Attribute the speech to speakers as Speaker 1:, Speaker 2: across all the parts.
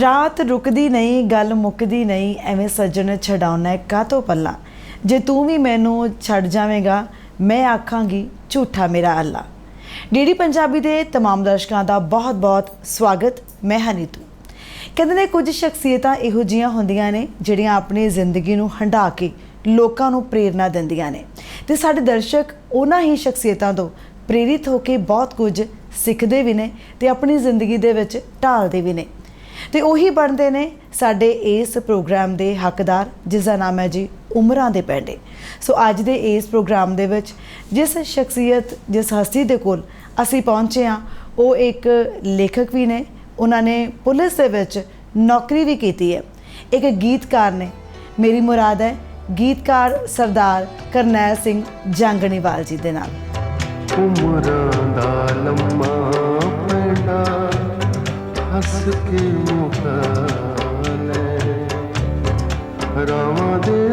Speaker 1: ਰਾਤ ਰੁਕਦੀ ਨਹੀਂ ਗੱਲ ਮੁੱਕਦੀ ਨਹੀਂ ਐਵੇਂ ਸੱਜਣ ਛਡਾਉਣਾ ਕਾਤੋਂ ਪੱਲਾ ਜੇ ਤੂੰ ਵੀ ਮੈਨੂੰ ਛੱਡ ਜਾਵੇਂਗਾ ਮੈਂ ਆਖਾਂਗੀ ਝੂਠਾ ਮੇਰਾ ਅੱਲਾ ਡੀਡੀ ਪੰਜਾਬੀ ਦੇ तमाम ਦਰਸ਼ਕਾਂ ਦਾ ਬਹੁਤ-ਬਹੁਤ ਸਵਾਗਤ ਮੈਂ ਹਾਂ ਨੀਤੂ ਕਹਿੰਦੇ ਨੇ ਕੁਝ ਸ਼ਖਸੀਅਤਾਂ ਇਹੋ ਜੀਆਂ ਹੁੰਦੀਆਂ ਨੇ ਜਿਹੜੀਆਂ ਆਪਣੀ ਜ਼ਿੰਦਗੀ ਨੂੰ ਹੰਢਾ ਕੇ ਲੋਕਾਂ ਨੂੰ ਪ੍ਰੇਰਣਾ ਦਿੰਦੀਆਂ ਨੇ ਤੇ ਸਾਡੇ ਦਰਸ਼ਕ ਉਹਨਾਂ ਹੀ ਸ਼ਖਸੀਅਤਾਂ ਤੋਂ ਪ੍ਰੇਰਿਤ ਹੋ ਕੇ ਬਹੁਤ ਕੁਝ ਸਿੱਖਦੇ ਵੀ ਨੇ ਤੇ ਆਪਣੀ ਜ਼ਿੰਦਗੀ ਦੇ ਵਿੱਚ ਢਾਲਦੇ ਵੀ ਨੇ ਤੇ ਉਹੀ ਬਣਦੇ ਨੇ ਸਾਡੇ ਇਸ ਪ੍ਰੋਗਰਾਮ ਦੇ ਹੱਕਦਾਰ ਜਿਸ ਦਾ ਨਾਮ ਹੈ ਜੀ ਉਮਰਾਂ ਦੇ ਪੈਂਡੇ। ਸੋ ਅੱਜ ਦੇ ਇਸ ਪ੍ਰੋਗਰਾਮ ਦੇ ਵਿੱਚ ਜਿਸ ਸ਼ਖਸੀਅਤ, ਜਿਸ ਹਸਤੀ ਦੇ ਕੋਲ ਅਸੀਂ ਪਹੁੰਚੇ ਹਾਂ, ਉਹ ਇੱਕ ਲੇਖਕ ਵੀ ਨੇ। ਉਹਨਾਂ ਨੇ ਪੁਲਿਸ ਦੇ ਵਿੱਚ ਨੌਕਰੀ ਵੀ ਕੀਤੀ ਹੈ। ਇੱਕ ਗੀਤਕਾਰ ਨੇ। ਮੇਰੀ ਮੁਰਾਦ ਹੈ ਗੀਤਕਾਰ ਸਰਦਾਰ ਕਰਨੈਲ ਸਿੰਘ ਜਾਂਗਣੀਵਾਲ ਜੀ ਦੇ ਨਾਲ।
Speaker 2: ਉਮਰਾਂ ਦਾ ਲੰਮਾ ਪੈਂਡਾ ਹੱਸ ਕੇ ਮੁਹਾਲੇ ਰਾਵਾਂ ਦੇ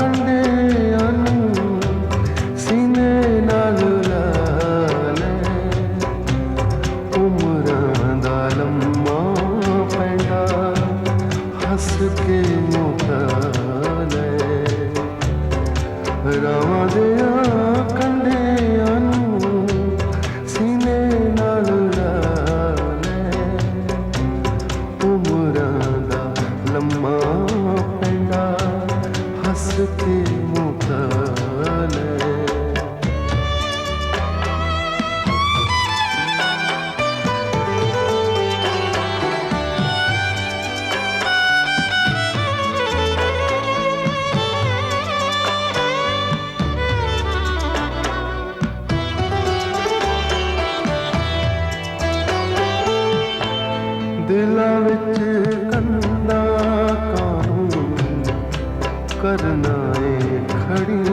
Speaker 2: ਕੰਡਿਆਂ ਨੂੰ ਸੀਨੇ ਨਾਲ ਲਾ ਉਮਰਾਂ ਦਾ ਲੰਮਾ ਪੈਂਡਾ ਹੱਸ ਕੇ ਮੁਹਾਲੇ ਰਾਵਾਂ ਦੇ ਕਰਨਾ ਏ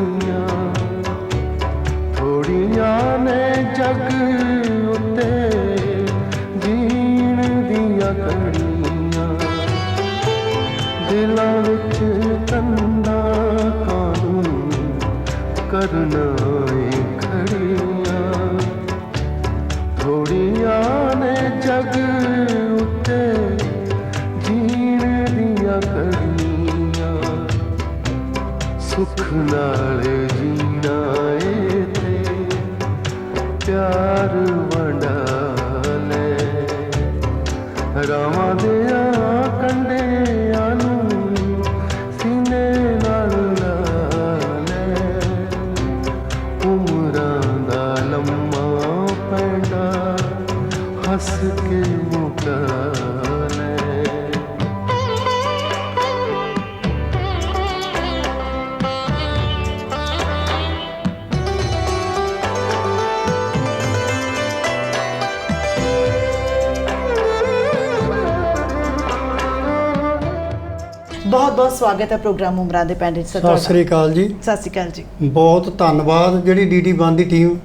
Speaker 1: ਸਵਾਗਤ ਹੈ ਪ੍ਰੋਗਰਾਮ ਉਮਰਾਂ ਦੇ ਪੈਂਡੇ
Speaker 3: ਸਤਿ। ਸ੍ਰੀ ਅਕਾਲ ਜੀ।
Speaker 1: ਸਤਿ ਸ਼੍ਰੀ ਅਕਾਲ ਜੀ।
Speaker 3: ਬਹੁਤ ਧੰਨਵਾਦ। ਜਿਹੜੀ ਡੀਡੀ ਵਨ ਦੀ ਟੀਮ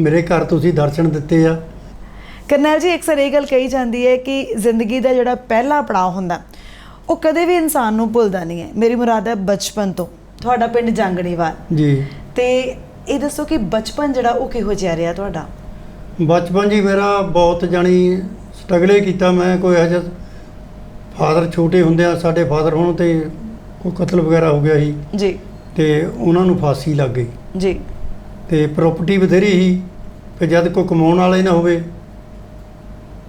Speaker 3: ਮੇਰੇ ਘਰ ਤੁਸੀਂ ਦਰਸ਼ਨ ਦਿੱਤੇ ਆ।
Speaker 1: ਕਰਨੈਲ ਜੀ ਅਕਸਰ ਇਹ ਗੱਲ ਕਹੀ ਜਾਂਦੀ ਹੈ ਕਿ ਜ਼ਿੰਦਗੀ ਦਾ ਜਿਹੜਾ ਪਹਿਲਾ ਪੜਾਅ ਹੁੰਦਾ ਉਹ ਕਦੇ ਵੀ ਇਨਸਾਨ ਨੂੰ ਭੁੱਲਦਾ ਨਹੀਂ ਹੈ। ਮੇਰੀ ਮੁਰਾਦ ਹੈ ਬਚਪਨ ਤੋਂ। ਤੁਹਾਡਾ ਪਿੰਡ ਜੰਗਣੀਵਾਲ।
Speaker 3: ਜੀ।
Speaker 1: ਤੇ ਇਹ ਦੱਸੋ ਕਿ ਬਚਪਨ ਜਿਹੜਾ ਉਹ ਕਿਹੋ ਜਿਹਾ ਰਿਹਾ ਤੁਹਾਡਾ?
Speaker 3: ਬਚਪਨ ਜੀ ਮੇਰਾ ਬਹੁਤ ਜਾਣੀ ਸਟਰਗਲੇ ਕੀਤਾ ਮੈਂ। ਕੋਈ ਜਿਹਾ ਫਾਦਰ ਛੋਟੇ ਹੁੰਦਿਆਂ ਸਾਡੇ ਫਾਦਰ ਹੋਣ ਤੇ ਕੋਈ ਕਤਲ ਵਗੈਰਾ ਹੋ ਗਿਆ ਸੀ
Speaker 1: ਜੀ।
Speaker 3: ਤੇ ਉਹਨਾਂ ਨੂੰ ਫਾਂਸੀ ਲੱਗ ਗਈ।
Speaker 1: ਜੀ।
Speaker 3: ਤੇ ਪ੍ਰਾਪਰਟੀ ਬਥੇਰੀ ਸੀ ਫਿਰ ਜਦ ਕੋਈ ਕਮਾਉਣ ਵਾਲਾ ਨਾ ਹੋਵੇ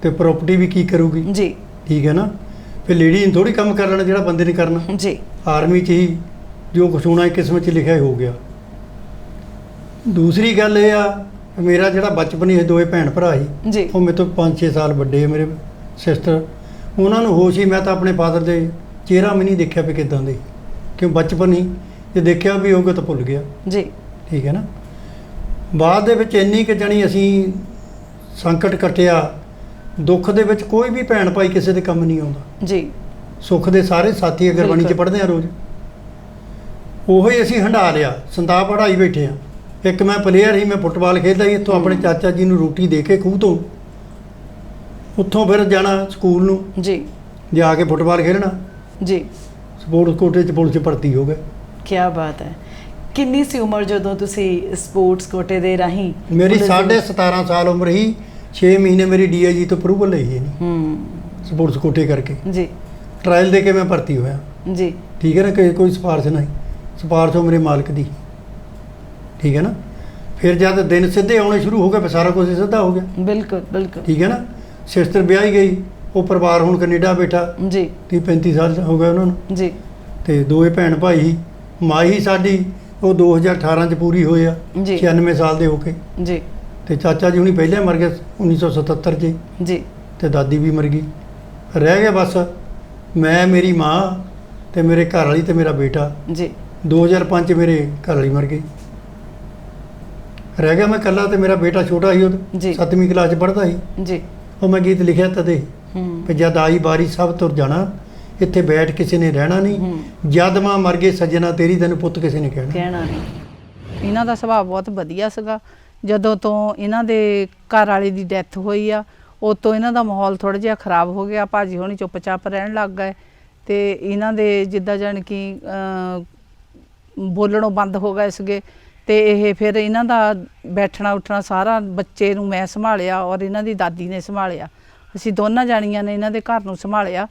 Speaker 3: ਤੇ ਪ੍ਰਾਪਰਟੀ ਵੀ ਕੀ ਕਰੂਗੀ?
Speaker 1: ਜੀ।
Speaker 3: ਠੀਕ ਹੈ ਨਾ? ਫਿਰ ਲੇਡੀ ਨੇ ਥੋੜੀ ਕੰਮ ਕਰ ਲੈਣਾ ਜਿਹੜਾ ਬੰਦੇ ਨੇ ਕਰਨਾ।
Speaker 1: ਜੀ।
Speaker 3: ਆਰਮੀ 'ਚ ਹੀ ਜੋ ਕੁਛ ਹੋਣਾ ਕਿਸਮਤ 'ਚ ਲਿਖਿਆ ਹੀ ਗਿਆ। ਦੂਸਰੀ ਗੱਲ ਇਹ ਆ ਮੇਰਾ ਜਿਹੜਾ ਬਚਪਨ ਹੀ ਦੋਵੇਂ ਭੈਣ ਭਰਾ ਸੀ।
Speaker 1: ਜੀ।
Speaker 3: ਉਹ ਮੇਰੇ ਤੋਂ 5-6 ਸਾਲ ਵੱਡੇ ਮੇਰੇ ਸਿਸਟਰ ਉਹਨਾਂ ਨੂੰ ਹੋਸ਼ ਹੀ ਮੈਂ ਤਾਂ ਆਪਣੇ ਫਾਦਰ ਦੇ ਚਿਹਰਾ ਵੀ ਨਹੀਂ ਦੇਖਿਆ ਵੀ ਕਿਦਾਂ ਦੇ। ਕਿਉਂ ਬਚਪਨ ਹੀ? ਜੇ ਦੇਖਿਆ ਵੀ ਹੋਊਗਾ ਤਾਂ ਭੁੱਲ ਗਿਆ।
Speaker 1: ਜੀ।
Speaker 3: ਠੀਕ ਹੈ ਨਾ? ਬਾਅਦ ਦੇ ਵਿੱਚ ਇੰਨੀ ਕਿ ਜਣੀ ਅਸੀਂ ਸੰਕਟ ਕੱਟਿਆ ਦੁੱਖ ਦੇ ਵਿੱਚ ਕੋਈ ਵੀ ਭੈਣ ਭਾਈ ਕਿਸੇ ਦੇ ਕੰਮ ਨਹੀਂ ਆਉਂਦਾ।
Speaker 1: ਜੀ।
Speaker 3: ਸੁੱਖ ਦੇ ਸਾਰੇ ਸਾਥੀ ਅਗਰਬਾਣੀ ਚ
Speaker 1: ਬਿਲਕੁਲ।
Speaker 3: ਪੜ੍ਹਦੇ ਆ ਰੋਜ਼। ਉਹੋ ਹੀ ਅਸੀਂ ਹੰਡਾ ਲਿਆ ਸੰਤਾਪ ਪੜਾਈ ਬੈਠੇ ਆ। ਇੱਕ ਮੈਂ ਪਲੇਅਰ ਸੀ ਮੈਂ ਫੁੱਟਬਾਲ ਖੇਡਦਾ ਸੀ ਇੱਥੋਂ ਆਪਣੇ ਚਾਚਾ ਜੀ ਨੂੰ ਰੋਟੀ ਦੇ ਕੇ ਖੂਹ ਤੋਂ। ਉੱਥੋਂ ਫਿਰ ਜਾਣਾ ਸਕੂਲ ਨੂੰ।
Speaker 1: ਜੀ।
Speaker 3: ਜਾ ਕੇ ਫੁੱਟਬਾਲ ਖੇਡਣਾ।
Speaker 1: ਜੀ।
Speaker 3: ਸਪੋਰਟਸ ਕੋਟੇ ਚ ਪੁਲਿਸ ਚ ਭਰਤੀ ਹੋ ਗਏ।
Speaker 1: ਕੀ ਬਾਤ ਹੈ। ਕਿੰਨੀ ਸੀ ਉਮਰ ਜਦੋਂ ਤੁਸੀਂ ਸਪੋਰਟਸ ਕੋਟੇ ਦੇ ਰਾਹੀਂ
Speaker 3: ਮੇਰੀ
Speaker 1: ਪੁਲਿਸ ਦੇ-
Speaker 3: ਸਾਢੇ 17 ਸਾਲ ਉਮਰ ਹੀ 6 ਮਹੀਨੇ ਮੇਰੀ ਡੀਆਈਜੀ ਤੋਂ ਅਪਰੂਵਲ ਲਈ ਹੈ
Speaker 1: ਹੂੰ।
Speaker 3: ਸਪੋਰਟਸ ਕੋਟੇ ਕਰਕੇ।
Speaker 1: ਜੀ।
Speaker 3: ਟ੍ਰਾਇਲ ਦੇ ਕੇ ਮੈਂ ਭਰਤੀ ਹੋਇਆ।
Speaker 1: ਜੀ।
Speaker 3: ਠੀਕ ਹੈ ਨਾ ਕਿ ਕੋਈ ਸਿਫਾਰਿਸ਼ ਨਹੀਂ। ਸਿਫਾਰਿਸ਼ ਉਹ ਮੇਰੇ ਮਾਲਕ ਦੀ। ਠੀਕ ਹੈ ਨਾ? ਫਿਰ ਜਦ ਦਿਨ ਸਿੱਧੇ ਆਉਣੇ ਸ਼ੁਰੂ ਹੋ ਗਏ ਫਿਰ ਸਾਰਾ ਕੁਝ ਸਿੱਧਾ ਹੋ ਗਿਆ।
Speaker 1: ਬਿਲਕੁਲ ਬਿਲਕੁਲ।
Speaker 3: ਠੀਕ ਹੈ ਨਾ? ਸਿਸਟਰ ਵਿਆਹੀ ਗਈ। ਉਹ ਪਰਿਵਾਰ ਹੁਣ ਕੈਨੇਡਾ ਬੈਠਾ।
Speaker 1: ਜੀ।
Speaker 3: 30 35 ਸਾਲ ਹੋ ਗਏ ਉਹਨਾਂ ਨੂੰ।
Speaker 1: ਜੀ।
Speaker 3: ਤੇ ਦੋਏ ਭੈਣ ਭਾਈ ਸੀ। ਮਾਈ ਸਾਡੀ ਉਹ 2018 ਚ ਪੂਰੀ ਹੋਈ ਆ
Speaker 1: ਜੀ।
Speaker 3: 96 ਸਾਲ ਦੇ ਹੋ ਕੇ।
Speaker 1: ਜੀ।
Speaker 3: ਤੇ ਚਾਚਾ ਜੀ ਹੁਣੀ ਪਹਿਲੇ ਮਰ ਗਏ 1977 ਚ ਹੀ,
Speaker 1: ਜੀ।
Speaker 3: ਤੇ ਦਾਦੀ ਵੀ ਮਰ ਗਈ। ਰਹਿ ਗਏ ਬਸ। ਮੈਂ ਮੇਰੀ ਮਾਂ ਤੇ ਮੇਰੇ ਘਰ ਵਾਲੀ ਤੇ ਮੇਰਾ ਬੇਟਾ।
Speaker 1: ਜੀ।
Speaker 3: 2005 ਚ ਮੇਰੇ ਘਰ ਵਾਲੀ ਮਰ ਗਈ। ਰਹਿ ਗਿਆ ਮੈਂ ਇਕੱਲਾ ਤੇ ਮੇਰਾ ਬੇਟਾ ਛੋਟਾ ਸੀ
Speaker 1: ਜੀ।
Speaker 3: ਉਹ 7ਵੀਂ ਕਲਾਸ ਚ ਪੜ੍ਹਦਾ ਸੀ।
Speaker 1: ਜੀ।
Speaker 3: ਉਹ ਮੈਂ ਗੀਤ ਲਿਖਿਆ ਤਦੇ ਕਿ ਜਦ ਆਈ ਬਾਰੀ ਸਭ ਤੁਰ ਜਾਣਾ ਇੱਥੇ ਬੈਠ ਕਿਸੇ ਨੇ ਰਹਿਣਾ ਨਹੀਂ। ਜਦ ਮਾਂ ਮਰ ਗਏ ਸੱਜਣਾ ਤੇਰੀ ਤੈਨੂੰ ਪੁੱਤ ਕਿਸੇ ਨੇ ਕਹਿਣਾ।
Speaker 1: ਕਹਿਣਾ ਨਹੀਂ।
Speaker 4: ਇਹਨਾਂ ਦਾ ਸੁਭਾਅ ਬਹੁਤ ਵਧੀਆ ਸੀਗਾ। ਜਦੋਂ ਤੋਂ ਇਹਨਾਂ ਦੇ ਘਰ ਵਾਲੇ ਦੀ ਡੈਥ ਹੋਈ ਆ ਉਦੋਂ ਤੋਂ ਇਹਨਾਂ ਦਾ ਮਾਹੌਲ ਥੋੜਾ ਜਿਹਾ ਖਰਾਬ ਹੋ ਗਿਆ। ਭਾਜੀ ਹੋਣੀ ਚੁੱਪਚਾਪ ਰਹਿਣ ਲੱਗ ਗਏ ਤੇ ਇਹਨਾਂ ਦੇ ਜਿੱਦਾਂ ਜਾਣ ਕਿ ਬੋਲਣੋਂ ਬੰਦ ਹੋ ਗਏ ਸੀਗੇ। ਤੇ ਇਹ ਫਿਰ ਇਹਨਾਂ ਦਾ ਬੈਠਣਾ ਉੱਠਣਾ ਸਾਰਾ ਬੱਚੇ ਨੂੰ ਮੈਂ ਸੰਭਾਲਿਆ ਔਰ ਇਹਨਾਂ ਦੀ ਦਾਦੀ ਨੇ ਸੰਭਾਲਿਆ। ਅਸੀਂ ਦੋਨਾਂ ਜਾਣੀਆਂ ਨੇ ਇਹਨਾਂ ਦੇ ਘਰ ਨੂੰ ਸੰਭਾਲਿਆ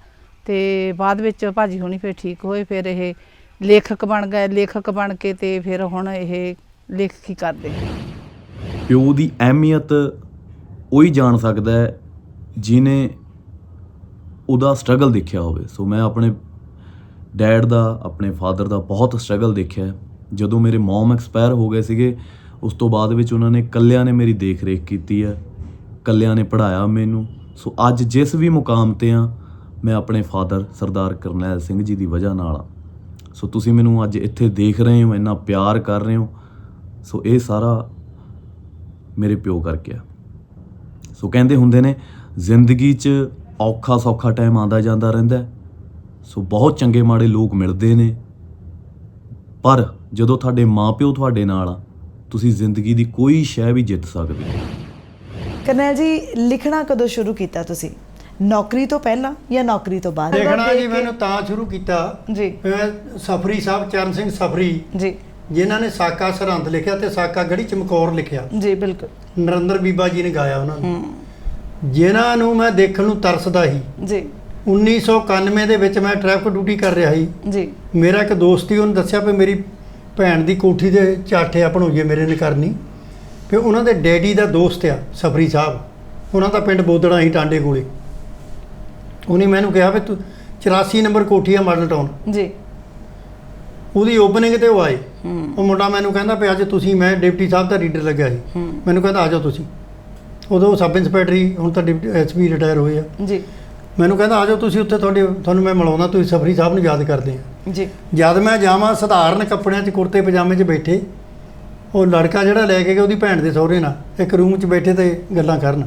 Speaker 4: ਤੇ ਬਾਅਦ ਵਿੱਚ ਭਾਜੀ ਹੁਣੀ ਫਿਰ ਠੀਕ ਹੋਏ, ਫਿਰ ਇਹ ਲੇਖਕ ਬਣ ਗਏ, ਲੇਖਕ ਬਣ ਕੇ ਤੇ ਫਿਰ ਹੁਣ ਇਹ ਲੇਖਕੀ ਕਰਦੇ
Speaker 5: ਪਿਓ ਦੀ ਅਹਿਮੀਅਤ ਉਹੀ ਜਾਣ ਸਕਦਾ ਹੈ ਜਿਨੇ ਉਹਦਾ ਸਟਰਗਲ ਦੇਖਿਆ ਹੋਵੇ। ਸੋ ਮੈਂ ਆਪਣੇ ਡੈਡ ਦਾ, ਆਪਣੇ ਫਾਦਰ ਦਾ ਬਹੁਤ ਸਟਰਗਲ ਦੇਖਿਆ ਜਦੋਂ ਮੇਰੇ ਮਮ ਐਕਸਪਾਇਰ ਹੋ ਗਏ ਸੀਗੇ, ਉਸ ਤੋਂ ਬਾਅਦ ਵਿੱਚ ਉਹਨਾਂ ਨੇ ਕੱਲਿਆਂ ਨੇ ਮੇਰੀ ਦੇਖ-ਰੇਖ ਕੀਤੀ ਹੈ ਕੱਲਿਆਂ ਨੇ ਪੜ੍ਹਾਇਆ ਮੈਨੂੰ ਸੋ ਅੱਜ ਜਿਸ ਵੀ ਮੁਕਾਮ ਤੇ ਆ, ਮੈਂ ਆਪਣੇ ਫਾਦਰ ਸਰਦਾਰ ਕਰਨੈਲ ਸਿੰਘ ਜੀ ਦੀ ਵਜ੍ਹਾ ਨਾਲ ਆ। ਸੋ ਤੁਸੀਂ ਮੈਨੂੰ ਅੱਜ ਇੱਥੇ ਦੇਖ ਰਹੇ ਹੋ, ਇੰਨਾ ਪਿਆਰ ਕਰ ਰਹੇ ਹੋ। ਸੋ ਇਹ ਸਾਰਾ ਮੇਰੇ ਪਿਓ ਕਰਕੇ ਆ। ਸੋ ਕਹਿੰਦੇ ਹੁੰਦੇ ਨੇ, ਜ਼ਿੰਦਗੀ 'ਚ ਔਖਾ ਸੌਖਾ ਟਾਈਮ ਆਉਂਦਾ ਜਾਂਦਾ ਰਹਿੰਦਾ ਸੋ ਬਹੁਤ ਚੰਗੇ ਮਾੜੇ ਲੋਕ ਮਿਲਦੇ ਨੇ। ਪਰ ਜਦੋਂ ਤੁਹਾਡੇ ਮਾਪਿਓ ਤੁਹਾਡੇ ਨਾਲ ਆ, ਤੁਸੀਂ ਜ਼ਿੰਦਗੀ ਦੀ ਕੋਈ ਸ਼ੈ ਵੀ ਜਿੱਤ ਸਕਦੇ ਹੋ।
Speaker 1: ਕਰਨੈਲ ਜੀ ਲਿਖਣਾ ਕਦੋਂ ਸ਼ੁਰੂ ਕੀਤਾ ਤੁਸੀਂ? ਨੌਕਰੀ ਤੋਂ ਪਹਿਲਾਂ ਜਾਂ ਨੌਕਰੀ ਤੋਂ ਬਾਅਦ?
Speaker 3: ਦੇਖਣਾ ਜੀ ਮੈਨੂੰ ਤਾਂ ਸ਼ੁਰੂ ਕੀਤਾ।
Speaker 1: ਜੀ।
Speaker 3: ਮੈਂ ਸਫਰੀ ਸਾਹਿਬ ਚਰਨ ਸਿੰਘ ਸਫਰੀ
Speaker 1: ਜੀ।
Speaker 3: ਜਿਨ੍ਹਾਂ ਨੇ ਸਾਕਾ ਸਰਹੰਦ ਲਿਖਿਆ ਤੇ ਸਾਕਾ ਗੜੀ ਚਮਕੌਰ ਲਿਖਿਆ।
Speaker 1: ਜੀ ਬਿਲਕੁਲ।
Speaker 3: ਨਰਿੰਦਰ ਬੀਬਾ ਜੀ ਨੇ ਗਾਇਆ ਉਹਨਾਂ ਨੂੰ।
Speaker 1: ਹੂੰ।
Speaker 3: ਜਿਨ੍ਹਾਂ ਨੂੰ ਮੈਂ ਦੇਖਣ ਨੂੰ ਤਰਸਦਾ ਸੀ।
Speaker 1: ਜੀ।
Speaker 3: 1991 ਦੇ ਵਿੱਚ ਮੈਂ ਟ੍ਰੈਫਿਕ ਡਿਊਟੀ ਕਰ ਰਿਹਾ ਸੀ।
Speaker 1: ਜੀ।
Speaker 3: ਮੇਰਾ ਇੱਕ ਦੋਸਤ ਸੀ ਉਹਨੇ ਦੱਸਿਆ ਵੀ ਮੇਰੀ ਭੈਣ ਦੀ ਕੋਠੀ ਦੇ ਚਾਠੇ ਭਣੋਈਏ ਮੇਰੇ ਨੇ ਕਰਨੀ। ਵੀ ਉਹਨਾਂ ਦੇ ਡੈਡੀ ਦਾ ਦੋਸਤ ਆ ਸਫਰੀ ਸਾਹਿਬ। ਉਹਨਾਂ ਦਾ ਪਿੰਡ ਬੋਦੜਾ ਸੀ ਟਾਂਡੇ ਕੋਲੇ। ਉਹਨੇ ਮੈਨੂੰ ਕਿਹਾ ਵੀ ਤੂੰ 84 ਨੰਬਰ ਕੋਠੀ ਆ ਮਾਡਲ ਟਾਊਨ।
Speaker 1: ਜੀ।
Speaker 3: ਉਹਦੀ ਓਪਨਿੰਗ ਤੇ ਉਹ ਆਏ।
Speaker 1: ਹੂੰ।
Speaker 3: ਉਹ ਮੁੰਡਾ ਮੈਨੂੰ ਕਹਿੰਦਾ ਵੀ ਅੱਜ ਤੁਸੀਂ ਮੈਂ ਡਿਪਟੀ ਸਾਹਿਬ ਦਾ ਰੀਡਰ ਲੱਗਿਆ ਸੀ।
Speaker 1: ਹੂੰ।
Speaker 3: ਮੈਨੂੰ ਕਹਿੰਦਾ ਆ ਜਾਓ ਤੁਸੀਂ। ਉਦੋਂ ਸਬ ਇੰਸਪੈਕਟਰ ਹੁਣ ਤਾਂ ਡਿਪਟੀ ਐਸਪੀ ਰਿਟਾਇਰ ਹੋਏ ਆ।
Speaker 1: ਜੀ।
Speaker 3: ਮੈਨੂੰ ਕਹਿੰਦਾ ਆ ਜਾਓ ਤੁਸੀਂ ਉੱਥੇ ਤੁਹਾਡੇ ਤੁਹਾਨੂੰ ਮੈਂ ਮਿਲਾਉਂਦਾ ਤੁਸੀਂ ਸਫਰੀ ਸਾਹਿਬ ਨੂੰ ਯਾਦ ਕਰਦੇ ਆ।
Speaker 1: ਜੀ।
Speaker 3: ਜਦ ਮੈਂ ਜਾਵਾਂ ਸਧਾਰਨ ਕੱਪੜਿਆਂ 'ਚ ਕੁੜਤੇ ਪਜਾਮੇ 'ਚ ਬੈਠੇ ਉਹ ਲੜਕਾ ਜਿਹੜਾ ਲੈ ਕੇ ਗਿਆ ਉਹਦੀ ਭੈਣ ਦੇ ਸਹੁਰੇ ਨਾਲ ਇੱਕ ਰੂਮ 'ਚ ਬੈਠੇ ਤੇ ਗੱਲਾਂ ਕਰਨ।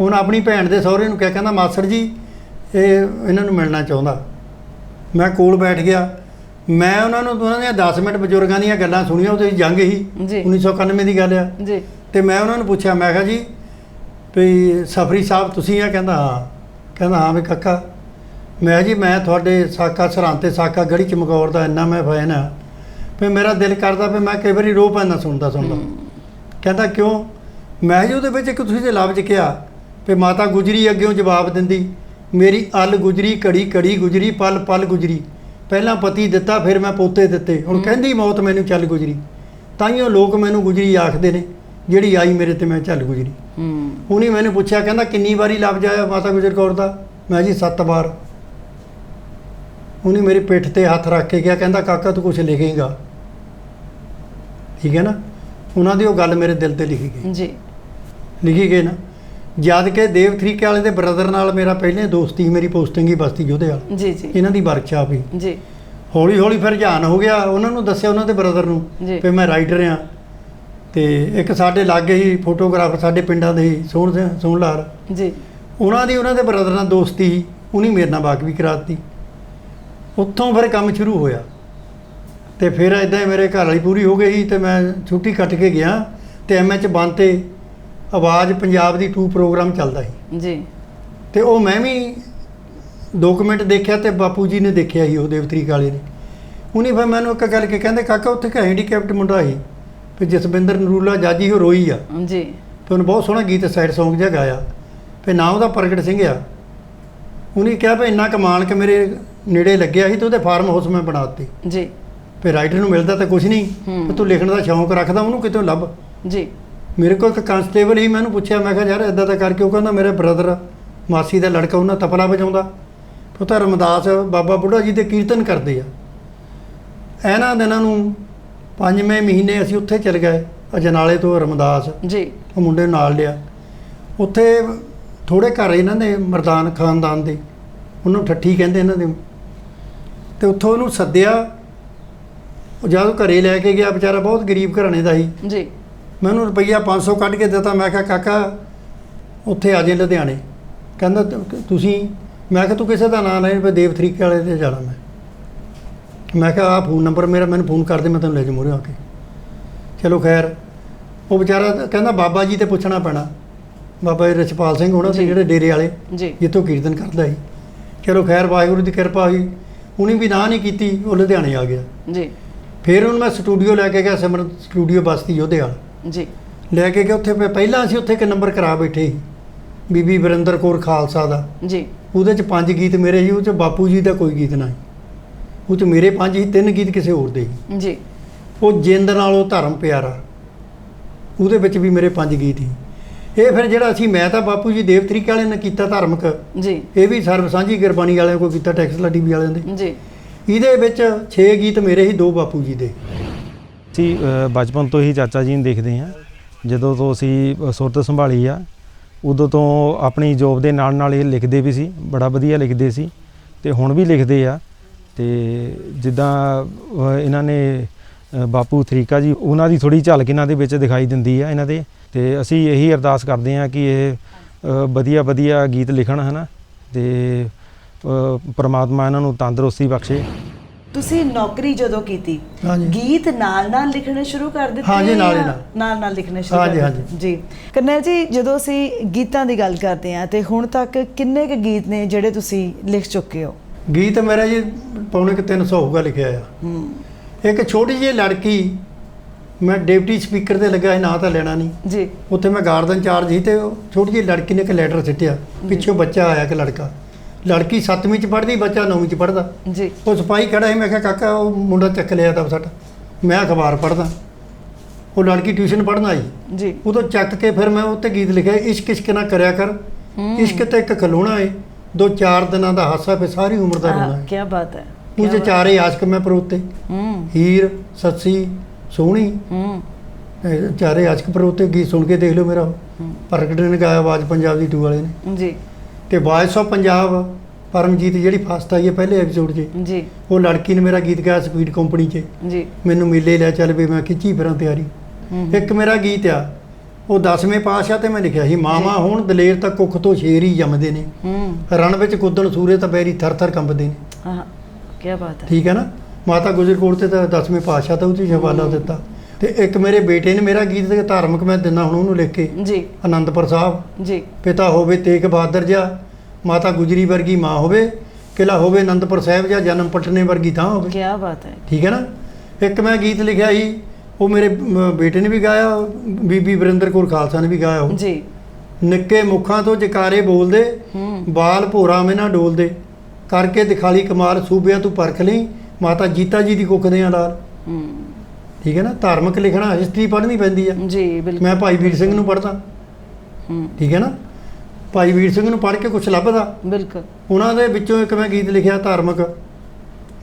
Speaker 3: ਹੁਣ ਆਪਣੀ ਭੈਣ ਦੇ ਸਹੁਰੇ ਨੂੰ ਕਿਹਾ ਕਹਿੰਦਾ ਮਾਸੜ ਜੀ ਇਹ ਇਹਨਾਂ ਨੂੰ ਮਿਲਣਾ ਚਾਹੁੰਦਾ। ਮੈਂ ਕੋਲ ਬੈਠ ਗਿਆ। ਮੈਂ ਉਹਨਾਂ ਨੂੰ ਉਹਨਾਂ ਦੀਆਂ 10 ਮਿੰਟ ਬਜ਼ੁਰਗਾਂ ਦੀਆਂ ਗੱਲਾਂ ਸੁਣੀਆਂ ਉਹਦੇ ਜੰਗ ਹੀ
Speaker 1: ਜੀ।
Speaker 3: 1991 ਦੀ ਗੱਲ ਆ।
Speaker 1: ਜੀ।
Speaker 3: ਤੇ ਮੈਂ ਉਹਨਾਂ ਨੂੰ ਪੁੱਛਿਆ ਮੈਂ ਕਿਹਾ ਜੀ ਵੀ ਸਫਰੀ ਸਾਹਿਬ ਤੁਸੀਂ ਆ? ਕਹਿੰਦਾ ਹਾਂ। ਕਹਿੰਦਾ ਹਾਂ ਵੀ ਕਾਕਾ। ਮੈਂ ਜੀ ਮੈਂ ਤੁਹਾਡੇ ਸਾਕਾ ਸਰਹੰਦ ਤੇ ਸਾਕਾ ਗੜੀ ਚਮਕੌਰ ਦਾ ਇੰਨਾ ਮੈਂ ਫੈਨ ਆ। ਵੀ ਮੇਰਾ ਦਿਲ ਕਰਦਾ ਵੀ ਮੈਂ ਕਈ ਵਾਰੀ ਰੋ ਪੈਂਦਾ ਸੁਣਦਾ ਸੁਣਦਾ। ਕਹਿੰਦਾ ਕਿਉਂ? ਮੈਂ ਜੀ ਉਹਦੇ ਵਿੱਚ ਇੱਕ ਤੁਸੀਂ ਜੇ ਲਫ਼ਜ਼ ਕਿਹਾ ਵੀ ਮਾਤਾ ਗੁਜਰੀ ਅੱਗੇੋਂ ਜਵਾਬ ਦਿੰਦੀ ਮੇਰੀ ਅਲ ਗੁਜਰੀ ਘੜੀ ਘੜੀ ਗੁਜਰੀ ਪਲ ਪਲ ਗੁਜਰੀ। ਪਹਿਲਾਂ ਪਤੀ ਦਿੱਤਾ ਫਿਰ ਮੈਂ ਪੋਤੇ ਦਿੱਤੇ। ਹੁਣ ਕਹਿੰਦੀ ਮੌਤ ਮੈਨੂੰ ਚੱਲ ਗੁਜਰੀ। ਤਾਈਓ ਲੋਕ ਮੈਨੂੰ ਗੁਜਰੀ ਆਖਦੇ ਨੇ ਜਿਹੜੀ ਆਈ ਮੇਰੇ ਤੇ ਮੈਂ ਚੱਲ ਗੁਜਰੀ।
Speaker 1: ਹੂੰ।
Speaker 3: ਉਹਨੇ ਮੈਨੂੰ ਪੁੱਛਿਆ ਕਹਿੰਦਾ ਕਿੰਨੀ ਵਾਰੀ ਲਫ਼ਜ਼ ਆਇਆ ਮਾਤਾ ਗੁਜਰ ਕੌਰ ਦਾ? ਮੈਂ ਜੀ ਸੱਤ ਵਾਰ। ਉਹਨੇ ਮੇਰੀ ਪਿੱਠ ਤੇ ਹੱਥ ਰੱਖ ਕੇ ਕਿਹਾ ਕਹਿੰਦਾ ਕਾਕਾ ਤੂੰ ਕੁਝ ਲਿਖੇਗਾ। ਠੀਕ ਹੈ ਨਾ? ਉਹਨਾਂ ਦੀ ਉਹ ਗੱਲ ਮੇਰੇ ਦਿਲ ਤੇ ਲਿਖੀ ਗਈ।
Speaker 1: ਜੀ।
Speaker 3: ਲਿਖੀ ਗਈ ਨਾ। ਜਦ ਕਿ ਦੇਵ ਥਰੀਕੇ ਵਾਲੇ ਦੇ ਬ੍ਰਦਰ ਨਾਲ ਮੇਰਾ ਪਹਿਲੇ ਦੋਸਤੀ ਮੇਰੀ ਪੋਸਟਿੰਗ ਹੀ ਬਸਤੀ ਜੋਧੇ ਵਾਲ
Speaker 1: ਜੀ ਜੀ।
Speaker 3: ਇਹਨਾਂ ਦੀ ਵਰਕਸ਼ਾਪ ਹੀ
Speaker 1: ਜੀ।
Speaker 3: ਹੌਲੀ ਹੌਲੀ ਫਿਰ ਰੁਝਾਨ ਹੋ ਗਿਆ। ਉਹਨਾਂ ਨੂੰ ਦੱਸਿਆ ਉਹਨਾਂ ਦੇ ਬ੍ਰਦਰ ਨੂੰ। ਵੀ ਮੈਂ ਰਾਈਟਰ ਆ ਤੇ ਇੱਕ ਸਾਡੇ ਲਾਗੇ ਹੀ ਫੋਟੋਗ੍ਰਾਫਰ ਸਾਡੇ ਪਿੰਡਾਂ ਦੇ ਹੀ ਸੋਹਣ ਸਿੰਘ ਸੋਹਣ ਲਾਲ
Speaker 1: ਜੀ।
Speaker 3: ਉਹਨਾਂ ਦੀ ਉਹਨਾਂ ਦੇ ਬ੍ਰਦਰ ਨਾਲ ਦੋਸਤੀ ਉਹਨੇ ਮੇਰੇ ਨਾਲ ਵਾਕ ਵੀ ਕਰਾਤੀ ਉੱਥੋਂ ਫਿਰ ਕੰਮ ਸ਼ੁਰੂ ਹੋਇਆ। ਤੇ ਫਿਰ ਇਦਾਂ ਹੀ ਮੇਰੇ ਘਰ ਵਾਲੀ ਪੂਰੀ ਹੋ ਗਈ ਤੇ ਮੈਂ ਛੁੱਟੀ ਕੱਟ ਕੇ ਗਿਆ ਤੇ ਐਮਐਚ ਬੰਦ ਤੇ ਆਵਾਜ਼ ਪੰਜਾਬ ਦੀ 2 ਪ੍ਰੋਗਰਾਮ ਚੱਲਦਾ ਸੀ।
Speaker 1: ਜੀ।
Speaker 3: ਤੇ ਉਹ ਮੈਂ ਵੀ ਡਾਕੂਮੈਂਟ ਦੇਖਿਆ ਤੇ ਬਾਪੂ ਜੀ ਨੇ ਦੇਖਿਆ ਸੀ ਉਹ ਦੇਵਤਰੀ ਵਾਲੇ ਨੇ। ਉਹਨੇ ਫਿਰ ਮੈਨੂੰ ਇੱਕ ਗੱਲ ਕੇ ਕਹਿੰਦੇ ਕਾਕਾ ਉੱਥੇ ਕਾ ਹੈਂਡੀਕੈਪਟ ਮੁੰਡਾ ਸੀ ਫਿਰ ਜਸਵਿੰਦਰ ਨਰੂਲਾ ਜਾਜੀ ਉਹ ਰੋਈ ਆ।
Speaker 1: ਜੀ।
Speaker 3: ਤੇ ਉਹਨੇ ਬਹੁਤ ਸੋਹਣਾ ਗੀਤ ਸਾਈਡ Song ਜਿਹਾ ਗਾਇਆ। ਫਿਰ ਨਾਮ ਉਹਦਾ ਪ੍ਰਗਟ ਸਿੰਘ ਆ। ਉਹਨੇ ਕਿਹਾ ਵੀ ਇੰਨਾ ਕਮਾਨ ਕਿ ਮੇਰੇ ਨੇੜੇ ਲੱਗਿਆ ਸੀ ਤੇ ਉਹਦੇ ਫਾਰਮ ਹਾਊਸ ਮੈਂ ਬਣਾ ਦਿੱਤੇ।
Speaker 1: ਜੀ।
Speaker 3: ਵੀ ਰਾਈਟਰ ਨੂੰ ਮਿਲਦਾ ਤਾਂ ਕੁਝ ਨਹੀਂ।
Speaker 1: ਹੂੰ।
Speaker 3: ਤੇ ਤੂੰ ਲਿਖਣ ਦਾ ਸ਼ੌਂਕ ਰੱਖਦਾ ਉਹਨੂੰ ਕਿਤੋਂ ਲੱਭ?
Speaker 1: ਜੀ।
Speaker 3: ਮੇਰੇ ਕੋਲ ਇੱਕ ਕਾਂਸਟੇਬਲ ਹੀ ਮੈਨੂੰ ਪੁੱਛਿਆ ਮੈਂ ਕਿਹਾ ਯਾਰ ਇਦਾਂ ਦਾ ਕਰਕੇ ਉਹ ਕਹਿੰਦਾ ਮੇਰੇ ਬ੍ਰਦਰ ਮਾਸੀ ਦਾ ਲੜਕਾ ਉਹਨਾਂ ਤਪਲਾ ਵਜਾਉਂਦਾ। ਉਹ ਤਾਂ ਰਮਦਾਸ ਬਾਬਾ ਬੁੱਢਾ ਜੀ ਦੇ ਕੀਰਤਨ ਕਰਦੇ ਆ। ਇਹਨਾਂ ਦਿਨਾਂ ਨੂੰ ਪੰਜਵੇਂ ਮਹੀਨੇ ਅਸੀਂ ਉੱਥੇ ਚਲ ਗਏ ਅਜਨਾਲੇ ਤੋਂ ਰਮਦਾਸ।
Speaker 1: ਜੀ।
Speaker 3: ਉਹ ਮੁੰਡੇ ਨਾਲ ਲਿਆ। ਉੱਥੇ ਥੋੜੇ ਘਰ ਇਹਨਾਂ ਦੇ ਮਰਦਾਨ ਖਾਨਦਾਨ ਦੇ। ਉਹਨੂੰ ਠੱਠੀ ਕਹਿੰਦੇ ਇਹਨਾਂ ਦੇ। ਤੇ ਉੱਥੋਂ ਉਹਨੂੰ ਸੱਦਿਆ ਉਹ ਜਦੋਂ ਘਰੇ ਲੈ ਕੇ ਗਿਆ ਵਿਚਾਰਾ ਬਹੁਤ ਗਰੀਬ ਘਰਾਣੇ ਦਾ ਸੀ।
Speaker 1: ਜੀ।
Speaker 3: ਮੈਂ ਉਹਨੂੰ ਰੁਪਈਆ 500 ਕੱਢ ਕੇ ਦਿੱਤਾ ਮੈਂ ਕਿਹਾ ਕਾਕਾ ਉੱਥੇ ਆ ਜੇ ਲੁਧਿਆਣੇ। ਕਹਿੰਦਾ ਤੁਸੀਂ ਮੈਂ ਕਿਹਾ ਤੂੰ ਕਿਸੇ ਦਾ ਨਾਂ ਲੈ ਵੀ ਦੇਵ ਤਰੀਕੇ ਵਾਲੇ ਤੇ ਜਾਣਾ ਮੈਂ। ਮੈਂ ਕਿਹਾ ਆ ਫੋਨ ਨੰਬਰ ਮੇਰਾ ਮੈਨੂੰ ਫੋਨ ਕਰ ਦੇ ਮੈਂ ਤੈਨੂੰ ਲੈ ਜਾ ਆ ਕੇ। ਚਲੋ ਖੈਰ ਉਹ ਵਿਚਾਰਾ ਕਹਿੰਦਾ ਬਾਬਾ ਜੀ ਤੇ ਪੁੱਛਣਾ ਪੈਣਾ। ਬਾਬਾ ਜੀ ਰਛਪਾਲ ਸਿੰਘ ਹੋਣਾ ਸੀ। ਜਿਹੜੇ ਡੇਰੇ ਵਾਲੇ ਜਿੱਥੋਂ ਕੀਰਤਨ ਕਰਦਾ ਸੀ। ਚਲੋ ਖੈਰ ਵਾਹਿਗੁਰੂ ਦੀ ਕਿਰਪਾ ਹੋਈ। ਉਹਨੇ ਵੀ ਨਾ ਨਹੀਂ ਕੀਤੀ ਉਹ ਲੁਧਿਆਣੇ ਆ ਗਿਆ।
Speaker 1: ਜੀ।
Speaker 3: ਫਿਰ ਉਹਨੂੰ ਮੈਂ ਸਟੂਡੀਓ ਲੈ ਕੇ ਗਿਆ ਸਿਮਰਨ ਸਟੂਡੀਓ ਬਸਤੀ ਯੋਧੇ ਵਾਲਾ।
Speaker 1: ਜੀ।
Speaker 3: ਲੈ ਕੇ ਗਏ ਉੱਥੇ ਪਹਿ- ਪਹਿਲਾਂ ਅਸੀਂ ਉੱਥੇ ਇੱਕ ਨੰਬਰ ਕਰਾ ਬੈਠੇ ਸੀ ਬੀਬੀ ਵਰਿੰਦਰ ਕੌਰ ਖਾਲਸਾ ਦਾ।
Speaker 1: ਜੀ।
Speaker 3: ਉਹਦੇ ਚ ਪੰਜ ਗੀਤ ਮੇਰੇ ਸੀ ਉਹ ਚ ਬਾਪੂ ਜੀ ਦਾ ਕੋਈ ਗੀਤ ਨਹੀਂ। ਉਹ ਚ ਮੇਰੇ ਪੰਜ ਸੀ ਤਿੰਨ ਗੀਤ ਕਿਸੇ ਹੋਰ ਦੇ ਸੀ।
Speaker 1: ਜੀ।
Speaker 3: ਉਹ ਜਿੰਦ ਨਾਲੋਂ ਧਰਮ ਪਿਆਰਾ। ਉਹਦੇ ਵਿੱਚ ਵੀ ਮੇਰੇ ਪੰਜ ਗੀਤ ਸੀ। ਇਹ ਫਿਰ ਜਿਹੜਾ ਅਸੀਂ ਮੈਂ ਤਾਂ ਬਾਪੂ ਜੀ ਦੇਵ ਤਰੀਕੇ ਵਾਲੇ ਨੇ ਕੀਤਾ ਧਾਰਮਿਕ।
Speaker 1: ਜੀ।
Speaker 3: ਇਹ ਵੀ ਸਰਬ ਸਾਂਝੀ ਗੁਰਬਾਣੀ ਵਾਲਿਆਂ ਕੋਲ ਕੀਤਾ ਟੈਕਸ ਲਾਡੀ ਵਾਲਿਆਂ ਦੇ।
Speaker 1: ਜੀ।
Speaker 3: ਇਹਦੇ ਵਿੱਚ 6 ਗੀਤ ਮੇਰੇ ਹੀ ਦੋ ਬਾਪੂ ਜੀ ਦੇ।
Speaker 6: ਅਸੀਂ ਅ, ਬਚਪਨ ਤੋਂ ਹੀ ਚਾਚਾ ਜੀ ਨੂੰ ਦੇਖਦੇ ਹਾਂ। ਜਦੋਂ ਤੋਂ ਅਸੀਂ ਅ, ਸੁਰਤ ਸੰਭਾਲੀ ਆ ਉਦੋਂ ਤੋਂ ਆਪਣੀ ਜੋਬ ਦੇ ਨਾਲ ਨਾਲ ਇਹ ਲਿਖਦੇ ਵੀ ਸੀ ਬੜਾ ਵਧੀਆ ਲਿਖਦੇ ਸੀ ਤੇ ਹੁਣ ਵੀ ਲਿਖਦੇ ਆ। ਤੇ ਜਿੱਦਾਂ ਅ, ਇਹਨਾਂ ਨੇ ਅ, ਬਾਪੂ ਥਰੀਕਾ ਜੀ ਉਹਨਾਂ ਦੀ ਥੋੜੀ ਝਲਕ ਇਹਨਾਂ ਦੇ ਵਿੱਚ ਦਿਖਾਈ ਦਿੰਦੀ ਆ ਇਹਨਾਂ ਦੇ। ਤੇ ਅਸੀਂ ਇਹੀ ਅਰਦਾਸ ਕਰਦੇ ਹਾਂ ਕਿ ਇਹ ਅ, ਵਧੀਆ ਵਧੀਆ ਗੀਤ ਲਿਖਣ ਹਨਾ? ਤੇ ਅ, ਪ੍ਰਮਾਤਮਾ ਇਹਨਾਂ ਨੂੰ ਤੰਦਰੁਸਤੀ ਬਖਸ਼ੇ।
Speaker 1: ਤੁਸੀਂ ਨੌਕਰੀ ਜਦੋਂ ਕੀਤੀ
Speaker 3: ਹਾਂਜੀ।
Speaker 1: ਗੀਤ ਨਾਲ ਨਾਲ ਲਿਖਣੇ ਸ਼ੁਰੂ ਕਰ ਦਿੱਤੇ
Speaker 3: ਹਾਂਜੀ, ਨਾਲ ਹੀ
Speaker 1: ਜਾਂ
Speaker 3: ਨਾਲ।
Speaker 1: ਨਾਲ ਨਾਲ ਲਿਖਣੇ ਸ਼ੁਰੂ
Speaker 3: ਹਾਂਜੀ,
Speaker 1: ਕਰ
Speaker 3: ਹਾਂਜੀ।
Speaker 1: ਦਿੱਤੇ? ਜੀ। ਕਰਨੈਲ ਜੀ ਜਦੋਂ ਅਸੀਂ ਗੀਤਾਂ ਦੀ ਗੱਲ ਕਰਦੇ ਹਾਂ ਤੇ ਹੁਣ ਤੱਕ ਕਿੰਨੇ ਕੁ ਗੀਤ ਨੇ ਜਿਹੜੇ ਤੁਸੀਂ ਲਿਖ ਚੁੱਕੇ ਹੋ?
Speaker 3: ਗੀਤ ਮੇਰਾ ਜੀ ਪੌਣੇ ਕਿ 300 ਹੋਊਗਾ ਲਿਖਿਆ ਆ।
Speaker 1: ਹੂੰ।
Speaker 3: ਇੱਕ ਛੋਟੀ ਜਿਹੀ ਲੜਕੀ ਮੈਂ ਡਿਪਟੀ ਸਪੀਕਰ ਤੇ ਲੱਗਾ ਸੀ ਨਾਂ ਤਾਂ ਲੈਣਾ ਨਹੀਂ।
Speaker 1: ਜੀ।
Speaker 3: ਉੱਥੇ ਮੈਂ ਗਾਰਡਨ ਚਾਰਜ ਸੀ ਤੇ ਉਹ ਛੋਟੀ ਜਿਹੀ ਲੜਕੀ ਨੇ ਇੱਕ ਲੈਟਰ ਸਿੱਟਿਆ ਪਿੱਛੋਂ ਬੱਚਾ ਆਇਆ ਕਿ ਲੜਕਾ। ਲੜਕੀ 7ਵੀਂ ਚ ਪੜ੍ਹਦੀ ਬੱਚਾ 9ਵੀਂ ਚ ਪੜ੍ਹਦਾ।
Speaker 1: ਜੀ।
Speaker 3: ਉਹ ਸਿਪਾਹੀ ਖੜਾ ਸੀ ਮੈਂ ਕਿਹਾ ਕਾਕਾ ਉਹ ਮੁੰਡਾ ਚੱਕ ਲਿਆ ਤਾਂ ਸਾਡਾ ਮੈਂ ਅਖਬਾਰ ਪੜ੍ਹਦਾ। ਉਹ ਲੜਕੀ ਟਿਊਸ਼ਨ ਪੜ੍ਹਨ ਆਈ।
Speaker 1: ਜੀ।
Speaker 3: ਉਦੋਂ ਚੱਕ ਕੇ ਫਿਰ ਮੈਂ ਉੱਤੇ ਗੀਤ ਲਿਖਿਆ ਇਸ਼ਕ ਇਸ਼ਕ ਨਾ ਕਰਿਆ ਕਰ। ਇਸ਼ਕ ਤੇ ਇੱਕ ਖਲੋਣਾ ਏ। ਦੋ ਚਾਰ ਦਿਨਾਂ ਦਾ ਹਾਸਾ ਫੇ ਸਾਰੀ ਉਮਰ ਦਾ ਰੋਣਾ
Speaker 1: ਕੀ ਬਾਤ ਹੈ ਬਾਤ-
Speaker 3: ਚਾਰੇ ਆਸ਼ਕ ਮੈਂ ਪਰੋਤੇ
Speaker 1: ਹੂੰ।
Speaker 3: ਹੀਰ ਸੱਸੀ ਸੋਹਣੀ। ਚਾਰੇ ਆਸ਼ਕ ਪਰੋਤੇ ਗੀਤ ਸੁਣ ਕੇ ਦੇਖ ਲਿਓ ਮੇਰਾ। ਪ੍ਰਗਟ ਨੇ ਗਾਇਆ ਆਵਾਜ਼ ਪੰਜਾਬ ਦੀ ਟੂ ਵਾਲੇ ਨੇ।
Speaker 1: ਜੀ।
Speaker 3: ਤੇ ਵਾਇਸ ਆਫ ਪੰਜਾਬ ਪਰਮਜੀਤ ਜਿਹੜੀ ਫਸਟ ਆਈ ਹੈ ਪਹਿਲੇ ਐਪੀਸੋਡ 'ਚ
Speaker 1: ਜੀ।
Speaker 3: ਉਹ ਲੜਕੀ ਨੇ ਮੇਰਾ ਗੀਤ ਗਾਇਆ ਸਪੀਡ ਕੰਪਨੀ 'ਚ।
Speaker 1: ਜੀ।
Speaker 3: ਮੈਨੂੰ ਮੇਲੇ ਲੈ ਚੱਲ ਵੀ ਮੈਂ ਖਿੱਚੀ ਫਿਰਾਂ ਤਿਆਰੀ। ਇੱਕ ਮੇਰਾ ਗੀਤ ਆ ਉਹ 10ਵੇਂ ਪਾਸ਼ਾ ਤੇ ਮੈਂ ਲਿਖਿਆ ਸੀ ਮਾਵਾ ਹੁਣ ਦਲੇਰ ਤਾਂ ਕੁੱਖ ਤੋਂ ਸ਼ੇਰ ਹੀ ਜੰਮਦੇ ਨੇ। ਰਣ ਵਿੱਚ ਕੁੱਦਣ ਸੂਰੇ ਤਾਂ ਬੈਰੀ ਥਰ ਥਰ ਕੰਬਦੇ ਨੇ।
Speaker 1: ਹਾਂ ਕੀ ਬਾਤ ਹੈ।
Speaker 3: ਠੀਕ ਹੈ ਨਾ? ਮਾਤਾ ਗੁਜਰ ਕੌਰ ਤੇ ਤਾਂ 10ਵੇਂ ਪਾਤਸ਼ਾਹ ਤਾਂ ਉਹ 'ਚ ਹੀ। ਹਵਾਲਾ ਦਿੱਤਾ। ਤੇ ਇੱਕ ਮੇਰੇ ਬੇਟੇ ਨੇ ਮੇਰਾ ਗੀਤ ਤੇ ਧਾਰਮਿਕ ਮੈਂ ਦਿੰਦਾ ਹੁਣ ਉਹਨੂੰ ਲਿਖ ਕੇ
Speaker 1: ਜੀ।
Speaker 3: ਆਨੰਦਪੁਰ ਸਾਹਿਬ।
Speaker 1: ਜੀ।
Speaker 3: ਪਿਤਾ ਹੋਵੇ ਤੇਗ ਬਹਾਦਰ ਜਾ ਮਾਤਾ ਗੁਜਰੀ ਵਰਗੀ ਮਾਂ ਹੋਵੇ ਕਿਲਾ ਹੋਵੇ ਆਨੰਦਪੁਰ ਸਾਹਿਬ ਜਾਂ ਜਨਮ ਪਟਨੇ ਵਰਗੀ ਥਾਂ ਹੋਵੇ।
Speaker 1: ਕੀ ਬਾਤ ਹੈ।
Speaker 3: ਠੀਕ ਹੈ ਨਾ? ਇੱਕ ਮੈਂ ਗੀਤ ਲਿਖਿਆ ਸੀ ਉਹ ਮੇਰੇ ਬੇਟੇ ਨੇ ਵੀ ਗਾਇਆ ਬੀਬੀ ਵਰਿੰਦਰ ਕੌਰ ਖਾਲਸਾ ਨੇ ਵੀ ਗਾਇਆ ਉਹ।
Speaker 1: ਜੀ।
Speaker 3: ਨਿੱਕੇ ਮੁੱਖਾਂ ਤੋਂ ਜਕਾਰੇ ਬੋਲਦੇ ਬਾਲ ਭੋਰਾ ਮੇ ਨਾ ਡੋਲਦੇ ਕਰਕੇ ਦਿਖਾਲੀ ਕਮਾਲ ਸੂਬਿਆਂ ਤੂੰ ਪਰਖ ਲਈ ਮਾਤਾ ਜੀਤਾ ਜੀ ਦੀ ਕੁੱਖ ਦੇ ਨਾਲ।
Speaker 1: ਹੂੰ।
Speaker 3: ਠੀਕ ਹੈ ਨਾ? ਧਾਰਮਿਕ ਲਿਖਣਾ ਹਿਸਟਰੀ ਪੜ੍ਹਨੀ ਪੈਂਦੀ ਆ
Speaker 1: ਜੀ ਬਿਲਕੁਲ।
Speaker 3: ਮੈਂ ਭਾਈ ਵੀਰ ਸਿੰਘ ਨੂੰ ਪੜ੍ਹਦਾ।
Speaker 1: ਹੂੰ।
Speaker 3: ਠੀਕ ਹੈ ਨਾ? ਭਾਈ ਵੀਰ ਸਿੰਘ ਨੂੰ ਪੜ੍ਹ ਕੇ ਕੁਝ ਲੱਭਦਾ।
Speaker 1: ਬਿਲਕੁਲ।
Speaker 3: ਉਹਨਾਂ ਦੇ ਵਿੱਚੋਂ ਇੱਕ ਮੈਂ ਗੀਤ ਲਿਖਿਆ ਧਾਰਮਿਕ।